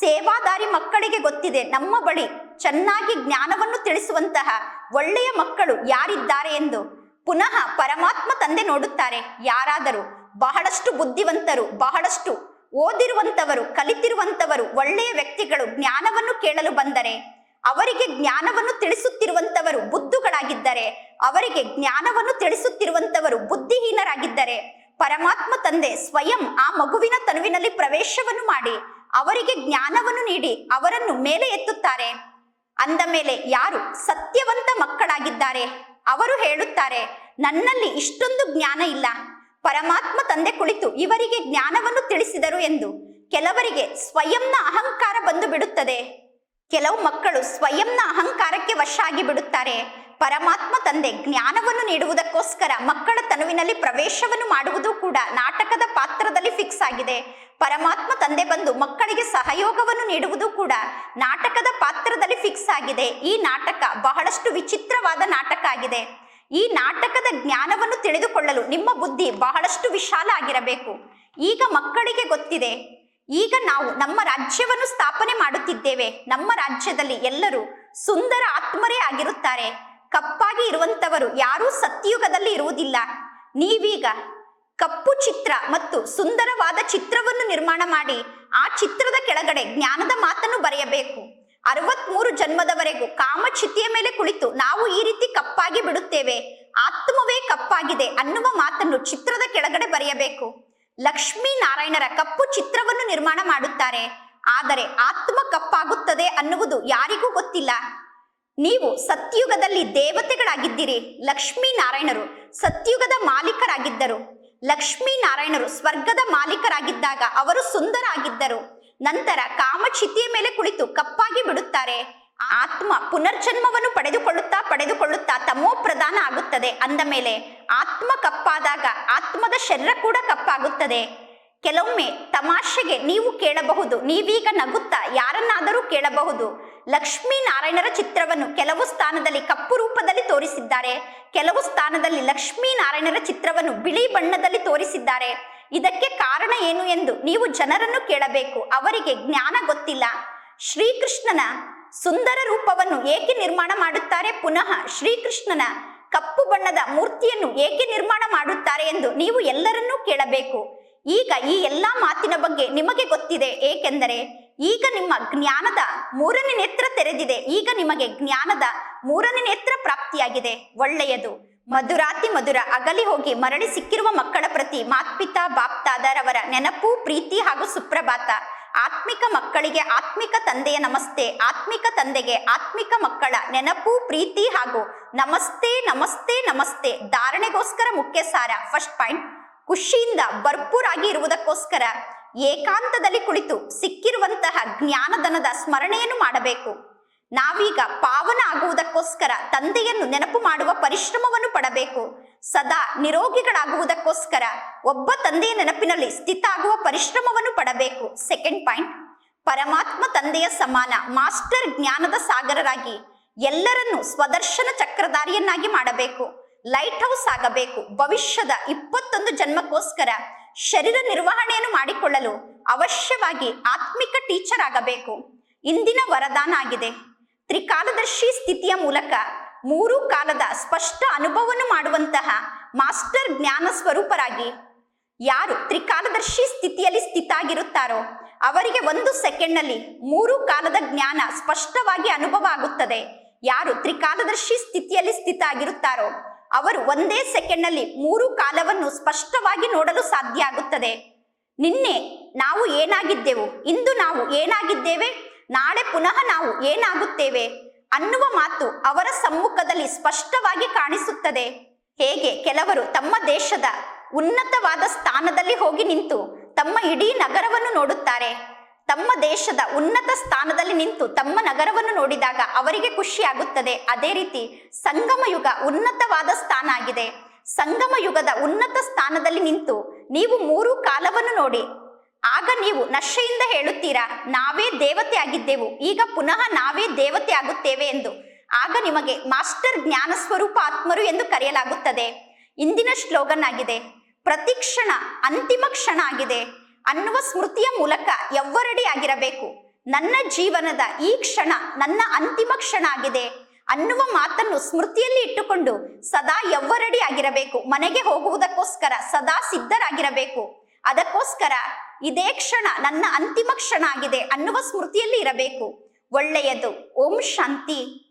ಸೇವಾದಾರಿ ಮಕ್ಕಳಿಗೆ ಗೊತ್ತಿದೆ, ನಮ್ಮ ಬಳಿ ಚೆನ್ನಾಗಿ ಜ್ಞಾನವನ್ನು ತಿಳಿಸುವಂತಹ ಒಳ್ಳೆಯ ಮಕ್ಕಳು ಯಾರಿದ್ದಾರೆ ಎಂದು. ಪುನಃ ಪರಮಾತ್ಮ ತಂದೆ ನೋಡುತ್ತಾರೆ, ಯಾರಾದರೂ ಬಹಳಷ್ಟು ಬುದ್ಧಿವಂತರು, ಬಹಳಷ್ಟು ಓದಿರುವಂತವರು, ಕಲಿತಿರುವಂತವರು ಒಳ್ಳೆಯ ವ್ಯಕ್ತಿಗಳು ಜ್ಞಾನವನ್ನು ಕೇಳಲು ಬಂದರೆ, ಅವರಿಗೆ ಜ್ಞಾನವನ್ನು ತಿಳಿಸುತ್ತಿರುವಂತವರು ಬುದ್ಧುಗಳಾಗಿದ್ದರೆ, ಅವರಿಗೆ ಜ್ಞಾನವನ್ನು ತಿಳಿಸುತ್ತಿರುವಂತವರು ಬುದ್ಧಿಹೀನರಾಗಿದ್ದರೆ, ಪರಮಾತ್ಮ ತಂದೆ ಸ್ವಯಂ ಆ ಮಗುವಿನ ತನುವಿನಲ್ಲಿ ಪ್ರವೇಶವನ್ನು ಮಾಡಿ ಅವರಿಗೆ ಜ್ಞಾನವನ್ನು ನೀಡಿ ಅವರನ್ನು ಮೇಲೆ ಎತ್ತುತ್ತಾರೆ. ಅಂದ ಮೇಲೆ ಯಾರು ಸತ್ಯವಂತ ಮಕ್ಕಳಾಗಿದ್ದಾರೆ? ಅವರು ಹೇಳುತ್ತಾರೆ, ನನ್ನಲ್ಲಿ ಇಷ್ಟೊಂದು ಜ್ಞಾನ ಇಲ್ಲ. ಪರಮಾತ್ಮ ತಂದೆ ಕುಳಿತು ಇವರಿಗೆ ಜ್ಞಾನವನ್ನು ತಿಳಿಸಿದರು ಎಂದು. ಕೆಲವರಿಗೆ ಸ್ವಯಂನ ಅಹಂಕಾರ ಬಂದು ಬಿಡುತ್ತದೆ. ಕೆಲವು ಮಕ್ಕಳು ಸ್ವಯಂನ ಅಹಂಕಾರಕ್ಕೆ ವಶ ಆಗಿ ಬಿಡುತ್ತಾರೆ. ಪರಮಾತ್ಮ ತಂದೆ ಜ್ಞಾನವನ್ನು ನೀಡುವುದಕ್ಕೋಸ್ಕರ ಮಕ್ಕಳ ತನುವಿನಲ್ಲಿ ಪ್ರವೇಶವನ್ನು ಮಾಡುವುದು ಕೂಡ ನಾಟಕದ ಪಾತ್ರದಲ್ಲಿ ಫಿಕ್ಸ್ ಆಗಿದೆ. ಪರಮಾತ್ಮ ತಂದೆ ಬಂದು ಮಕ್ಕಳಿಗೆ ಸಹಯೋಗವನ್ನು ನೀಡುವುದು ಕೂಡ ನಾಟಕದ ಪಾತ್ರದಲ್ಲಿ ಫಿಕ್ಸ್ ಆಗಿದೆ. ಈ ನಾಟಕ ಬಹಳಷ್ಟು ವಿಚಿತ್ರವಾದ ನಾಟಕ ಆಗಿದೆ. ಈ ನಾಟಕದ ಜ್ಞಾನವನ್ನು ತಿಳಿದುಕೊಳ್ಳಲು ನಿಮ್ಮ ಬುದ್ಧಿ ಬಹಳಷ್ಟು ವಿಶಾಲ ಆಗಿರಬೇಕು. ಈಗ ಮಕ್ಕಳಿಗೆ ಗೊತ್ತಿದೆ. ಈಗ ನಾವು ನಮ್ಮ ರಾಜ್ಯವನ್ನು ಸ್ಥಾಪನೆ ಮಾಡುತ್ತಿದ್ದೇವೆ. ನಮ್ಮ ರಾಜ್ಯದಲ್ಲಿ ಎಲ್ಲರೂ ಸುಂದರ ಆತ್ಮರೇ ಆಗಿರುತ್ತಾರೆ. ಕಪ್ಪಾಗಿ ಇರುವಂತವರು ಯಾರೂ ಸತ್ಯಯುಗದಲ್ಲಿ ಇರುವುದಿಲ್ಲ. ನೀವೀಗ ಕಪ್ಪು ಚಿತ್ರ ಮತ್ತು ಸುಂದರವಾದ ಚಿತ್ರವನ್ನು ನಿರ್ಮಾಣ ಮಾಡಿ ಆ ಚಿತ್ರದ ಕೆಳಗಡೆ ಜ್ಞಾನದ ಮಾತನ್ನು ಬರೆಯಬೇಕು. ಅರವತ್ಮೂರು ಜನ್ಮದವರೆಗೂ ಕಾಮಚಿತಿಯ ಮೇಲೆ ಕುಳಿತು ನಾವು ಈ ರೀತಿ ಕಪ್ಪಾಗಿ ಬಿಡುತ್ತೇವೆ. ಆತ್ಮವೇ ಕಪ್ಪಾಗಿದೆ ಅನ್ನುವ ಮಾತನ್ನು ಚಿತ್ರದ ಕೆಳಗಡೆ ಬರೆಯಬೇಕು. ಲಕ್ಷ್ಮೀ ನಾರಾಯಣರ ಕಪ್ಪು ಚಿತ್ರವನ್ನು ನಿರ್ಮಾಣ ಮಾಡುತ್ತಾರೆ. ಆದರೆ ಆತ್ಮ ಕಪ್ಪಾಗುತ್ತದೆ ಅನ್ನುವುದು ಯಾರಿಗೂ ಗೊತ್ತಿಲ್ಲ. ನೀವು ಸತ್ಯುಗದಲ್ಲಿ ದೇವತೆಗಳಾಗಿದ್ದೀರಿ. ಲಕ್ಷ್ಮೀ ನಾರಾಯಣರು ಸತ್ಯುಗದ ಮಾಲೀಕರಾಗಿದ್ದರು. ಲಕ್ಷ್ಮೀ ನಾರಾಯಣರು ಸ್ವರ್ಗದ ಮಾಲೀಕರಾಗಿದ್ದಾಗ ಅವರು ಸುಂದರ ಆಗಿದ್ದರು. ನಂತರ ಕಾಮಚಿತಿಯ ಮೇಲೆ ಕುಳಿತು ಕಪ್ಪಾಗಿ ಬಿಡುತ್ತಾರೆ. ಆತ್ಮ ಪುನರ್ಜನ್ಮವನ್ನು ಪಡೆದುಕೊಳ್ಳುತ್ತಾ ಪಡೆದುಕೊಳ್ಳುತ್ತಾ ತಮೋ ಪ್ರಧಾನ ಆಗುತ್ತದೆ. ಅಂದ ಮೇಲೆ ಆತ್ಮ ಕಪ್ಪಾದಾಗ ಆತ್ಮದ ಶರೀರ ಕೂಡ ಕಪ್ಪಾಗುತ್ತದೆ. ಕೆಲವೊಮ್ಮೆ ತಮಾಷೆಗೆ ನೀವು ಕೇಳಬಹುದು, ನೀವೀಗ ನಗುತ್ತಾ ಯಾರನ್ನಾದರೂ ಕೇಳಬಹುದು. ಲಕ್ಷ್ಮೀ ನಾರಾಯಣರ ಚಿತ್ರವನ್ನು ಕೆಲವು ಸ್ಥಾನದಲ್ಲಿ ಕಪ್ಪು ರೂಪದಲ್ಲಿ ತೋರಿಸಿದ್ದಾರೆ. ಕೆಲವು ಸ್ಥಾನದಲ್ಲಿ ಲಕ್ಷ್ಮೀ ನಾರಾಯಣರ ಚಿತ್ರವನ್ನು ಬಿಳಿ ಬಣ್ಣದಲ್ಲಿ ತೋರಿಸಿದ್ದಾರೆ. ಇದಕ್ಕೆ ಕಾರಣ ಏನು ಎಂದು ನೀವು ಜನರನ್ನು ಕೇಳಬೇಕು. ಅವರಿಗೆ ಜ್ಞಾನ ಗೊತ್ತಿಲ್ಲ. ಶ್ರೀಕೃಷ್ಣನ ಸುಂದರ ರೂಪವನ್ನು ಏಕೆ ನಿರ್ಮಾಣ ಮಾಡುತ್ತಾರೆ? ಪುನಃ ಶ್ರೀಕೃಷ್ಣನ ಕಪ್ಪು ಬಣ್ಣದ ಮೂರ್ತಿಯನ್ನು ಏಕೆ ನಿರ್ಮಾಣ ಮಾಡುತ್ತಾರೆ ಎಂದು ನೀವು ಎಲ್ಲರನ್ನೂ ಕೇಳಬೇಕು. ಈಗ ಈ ಎಲ್ಲಾ ಮಾತಿನ ಬಗ್ಗೆ ನಿಮಗೆ ಗೊತ್ತಿದೆ. ಏಕೆಂದರೆ ಈಗ ನಿಮ್ಮ ಜ್ಞಾನದ ಮೂರನೇ ನೇತ್ರ ತೆರೆದಿದೆ. ಈಗ ನಿಮಗೆ ಜ್ಞಾನದ ಮೂರನೇ ನೇತ್ರ ಪ್ರಾಪ್ತಿಯಾಗಿದೆ. ಒಳ್ಳೆಯದು. ಮಧುರಾತಿ ಮಧುರ ಅಗಲಿ ಹೋಗಿ ಮರಳಿ ಸಿಕ್ಕಿರುವ ಮಕ್ಕಳ ಪ್ರತಿ ಮಾತ್ಪಿತಾ ಬಾಪ್ತಾದರವರ ನೆನಪು, ಪ್ರೀತಿ ಹಾಗೂ ಸುಪ್ರಭಾತ. ಆತ್ಮಿಕ ಮಕ್ಕಳಿಗೆ ಆತ್ಮಿಕ ತಂದೆಯ ನಮಸ್ತೆ, ಆತ್ಮಿಕ ತಂದೆಗೆ ಆತ್ಮಿಕ ಮಕ್ಕಳ ನೆನಪು, ಪ್ರೀತಿ ಹಾಗೂ ನಮಸ್ತೆ ನಮಸ್ತೆ ನಮಸ್ತೆ ಧಾರಣೆಗೋಸ್ಕರ ಮುಖ್ಯ ಸಾರ. ಫಸ್ಟ್ ಪಾಯಿಂಟ್ ಖುಷಿಯಿಂದ ಭರ್ಪೂರಾಗಿ ಇರುವುದಕ್ಕೋಸ್ಕರ ಏಕಾಂತದಲ್ಲಿ ಕುಳಿತು ಸಿಕ್ಕಿರುವಂತಹ ಜ್ಞಾನಧನದ ಸ್ಮರಣೆಯನ್ನು ಮಾಡಬೇಕು. ನಾವೀಗ ಪಾವನ ಆಗುವುದಕ್ಕೋಸ್ಕರ ತಂದೆಯನ್ನು ನೆನಪು ಮಾಡುವ ಪರಿಶ್ರಮವನ್ನು ಪಡಬೇಕು. ಸದಾ ನಿರೋಗಿಗಳಾಗುವುದಕ್ಕೋಸ್ಕರ ಒಬ್ಬ ತಂದೆಯ ನೆನಪಿನಲ್ಲಿ ಸ್ಥಿತ ಆಗುವ ಪರಿಶ್ರಮವನ್ನು ಪಡಬೇಕು. ಸೆಕೆಂಡ್ ಪಾಯಿಂಟ್ ಪರಮಾತ್ಮ ತಂದೆಯ ಸಮಾನ ಮಾಸ್ಟರ್ ಜ್ಞಾನದ ಸಾಗರರಾಗಿ ಎಲ್ಲರನ್ನು ಸ್ವದರ್ಶನ ಚಕ್ರಧಾರಿಯನ್ನಾಗಿ ಮಾಡಬೇಕು. ಲೈಟ್ ಹೌಸ್ ಆಗಬೇಕು. ಭವಿಷ್ಯದ ಇಪ್ಪತ್ತೊಂದು ಜನ್ಮಕ್ಕೋಸ್ಕರ ಶರೀರ ನಿರ್ವಹಣೆಯನ್ನು ಮಾಡಿಕೊಳ್ಳಲು ಅವಶ್ಯವಾಗಿ ಆತ್ಮಿಕ ಟೀಚರ್ ಆಗಬೇಕು. ಇಂದಿನ ವರದಾನ ಆಗಿದೆ. ತ್ರಿಕಾಲದರ್ಶಿ ಸ್ಥಿತಿಯ ಮೂಲಕ ಮೂರು ಕಾಲದ ಸ್ಪಷ್ಟ ಅನುಭವವನ್ನು ಮಾಡುವಂತಹ ಮಾಸ್ಟರ್ ಜ್ಞಾನ ಸ್ವರೂಪರಾಗಿ ಯಾರು ತ್ರಿಕಾಲದರ್ಶಿ ಸ್ಥಿತಿಯಲ್ಲಿ ಸ್ಥಿತಾಗಿರುತ್ತಾರೋ ಅವರಿಗೆ ಒಂದು ಸೆಕೆಂಡ್ನಲ್ಲಿ ಮೂರು ಕಾಲದ ಜ್ಞಾನ ಸ್ಪಷ್ಟವಾಗಿ ಅನುಭವ ಆಗುತ್ತದೆ. ಯಾರು ತ್ರಿಕಾಲದರ್ಶಿ ಸ್ಥಿತಿಯಲ್ಲಿ ಸ್ಥಿತ ಆಗಿರುತ್ತಾರೋ ಅವರು ಒಂದೇ ಸೆಕೆಂಡ್ನಲ್ಲಿ ಮೂರು ಕಾಲವನ್ನು ಸ್ಪಷ್ಟವಾಗಿ ನೋಡಲು ಸಾಧ್ಯ ಆಗುತ್ತದೆ. ನಿನ್ನೆ ನಾವು ಏನಾಗಿದ್ದೆವು? ಇಂದು ನಾವು ಏನಾಗಿದ್ದೇವೆ? ನಾಳೆ ಪುನಃ ನಾವು ಏನಾಗುತ್ತೇವೆ? ಅನ್ನುವ ಮಾತು ಅವರ ಸಮ್ಮುಖದಲ್ಲಿ ಸ್ಪಷ್ಟವಾಗಿ ಕಾಣಿಸುತ್ತದೆ. ಹೇಗೆ? ಕೆಲವರು ತಮ್ಮ ದೇಶದ ಉನ್ನತವಾದ ಸ್ಥಾನದಲ್ಲಿ ಹೋಗಿ ನಿಂತು ತಮ್ಮ ಇಡೀ ನಗರವನ್ನು ನೋಡುತ್ತಾರೆ. ತಮ್ಮ ದೇಶದ ಉನ್ನತ ಸ್ಥಾನದಲ್ಲಿ ನಿಂತು ತಮ್ಮ ನಗರವನ್ನು ನೋಡಿದಾಗ ಅವರಿಗೆ ಖುಷಿಯಾಗುತ್ತದೆ. ಅದೇ ರೀತಿ ಸಂಗಮ ಯುಗ ಉನ್ನತವಾದ ಸ್ಥಾನ ಆಗಿದೆ. ಸಂಗಮ ಯುಗದ ಉನ್ನತ ಸ್ಥಾನದಲ್ಲಿ ನಿಂತು ನೀವು ಮೂರು ಕಾಲವನ್ನು ನೋಡಿ ಆಗ ನೀವು ನಶೆಯಿಂದ ಹೇಳುತ್ತೀರಾ? ನಾವೇ ದೇವತೆ ಆಗಿದ್ದೆವು. ಈಗ ಪುನಃ ನಾವೇ ದೇವತೆ ಆಗುತ್ತೇವೆ ಎಂದು. ಆಗ ನಿಮಗೆ ಮಾಸ್ಟರ್ ಜ್ಞಾನ ಸ್ವರೂಪ ಆತ್ಮರು ಎಂದು ಕರೆಯಲಾಗುತ್ತದೆ. ಇಂದಿನ ಶ್ಲೋಗನ್ ಆಗಿದೆ ಪ್ರತಿ ಕ್ಷಣ ಅಂತಿಮ ಕ್ಷಣ ಆಗಿದೆ. ಅನ್ನುವ ಸ್ಮೃತಿಯ ಮೂಲಕ ಎವ್ವರಡಿ ಆಗಿರಬೇಕು. ನನ್ನ ಜೀವನದ ಈ ಕ್ಷಣ ನನ್ನ ಅಂತಿಮ ಕ್ಷಣ ಆಗಿದೆ. ಅನ್ನುವ ಮಾತನ್ನು ಸ್ಮೃತಿಯಲ್ಲಿ ಇಟ್ಟುಕೊಂಡು ಸದಾ ಎವ್ವರಡಿ ಆಗಿರಬೇಕು. ಮನೆಗೆ ಹೋಗುವುದಕ್ಕೋಸ್ಕರ ಸದಾ ಸಿದ್ಧರಾಗಿರಬೇಕು. ಅದಕ್ಕೋಸ್ಕರ ಇದೇ ಕ್ಷಣ ನನ್ನ ಅಂತಿಮ ಕ್ಷಣ ಆಗಿದೆ ಅನ್ನುವ ಸ್ಮೃತಿಯಲ್ಲಿ ಇರಬೇಕು. ಒಳ್ಳೆಯದು. ಓಂ ಶಾಂತಿ.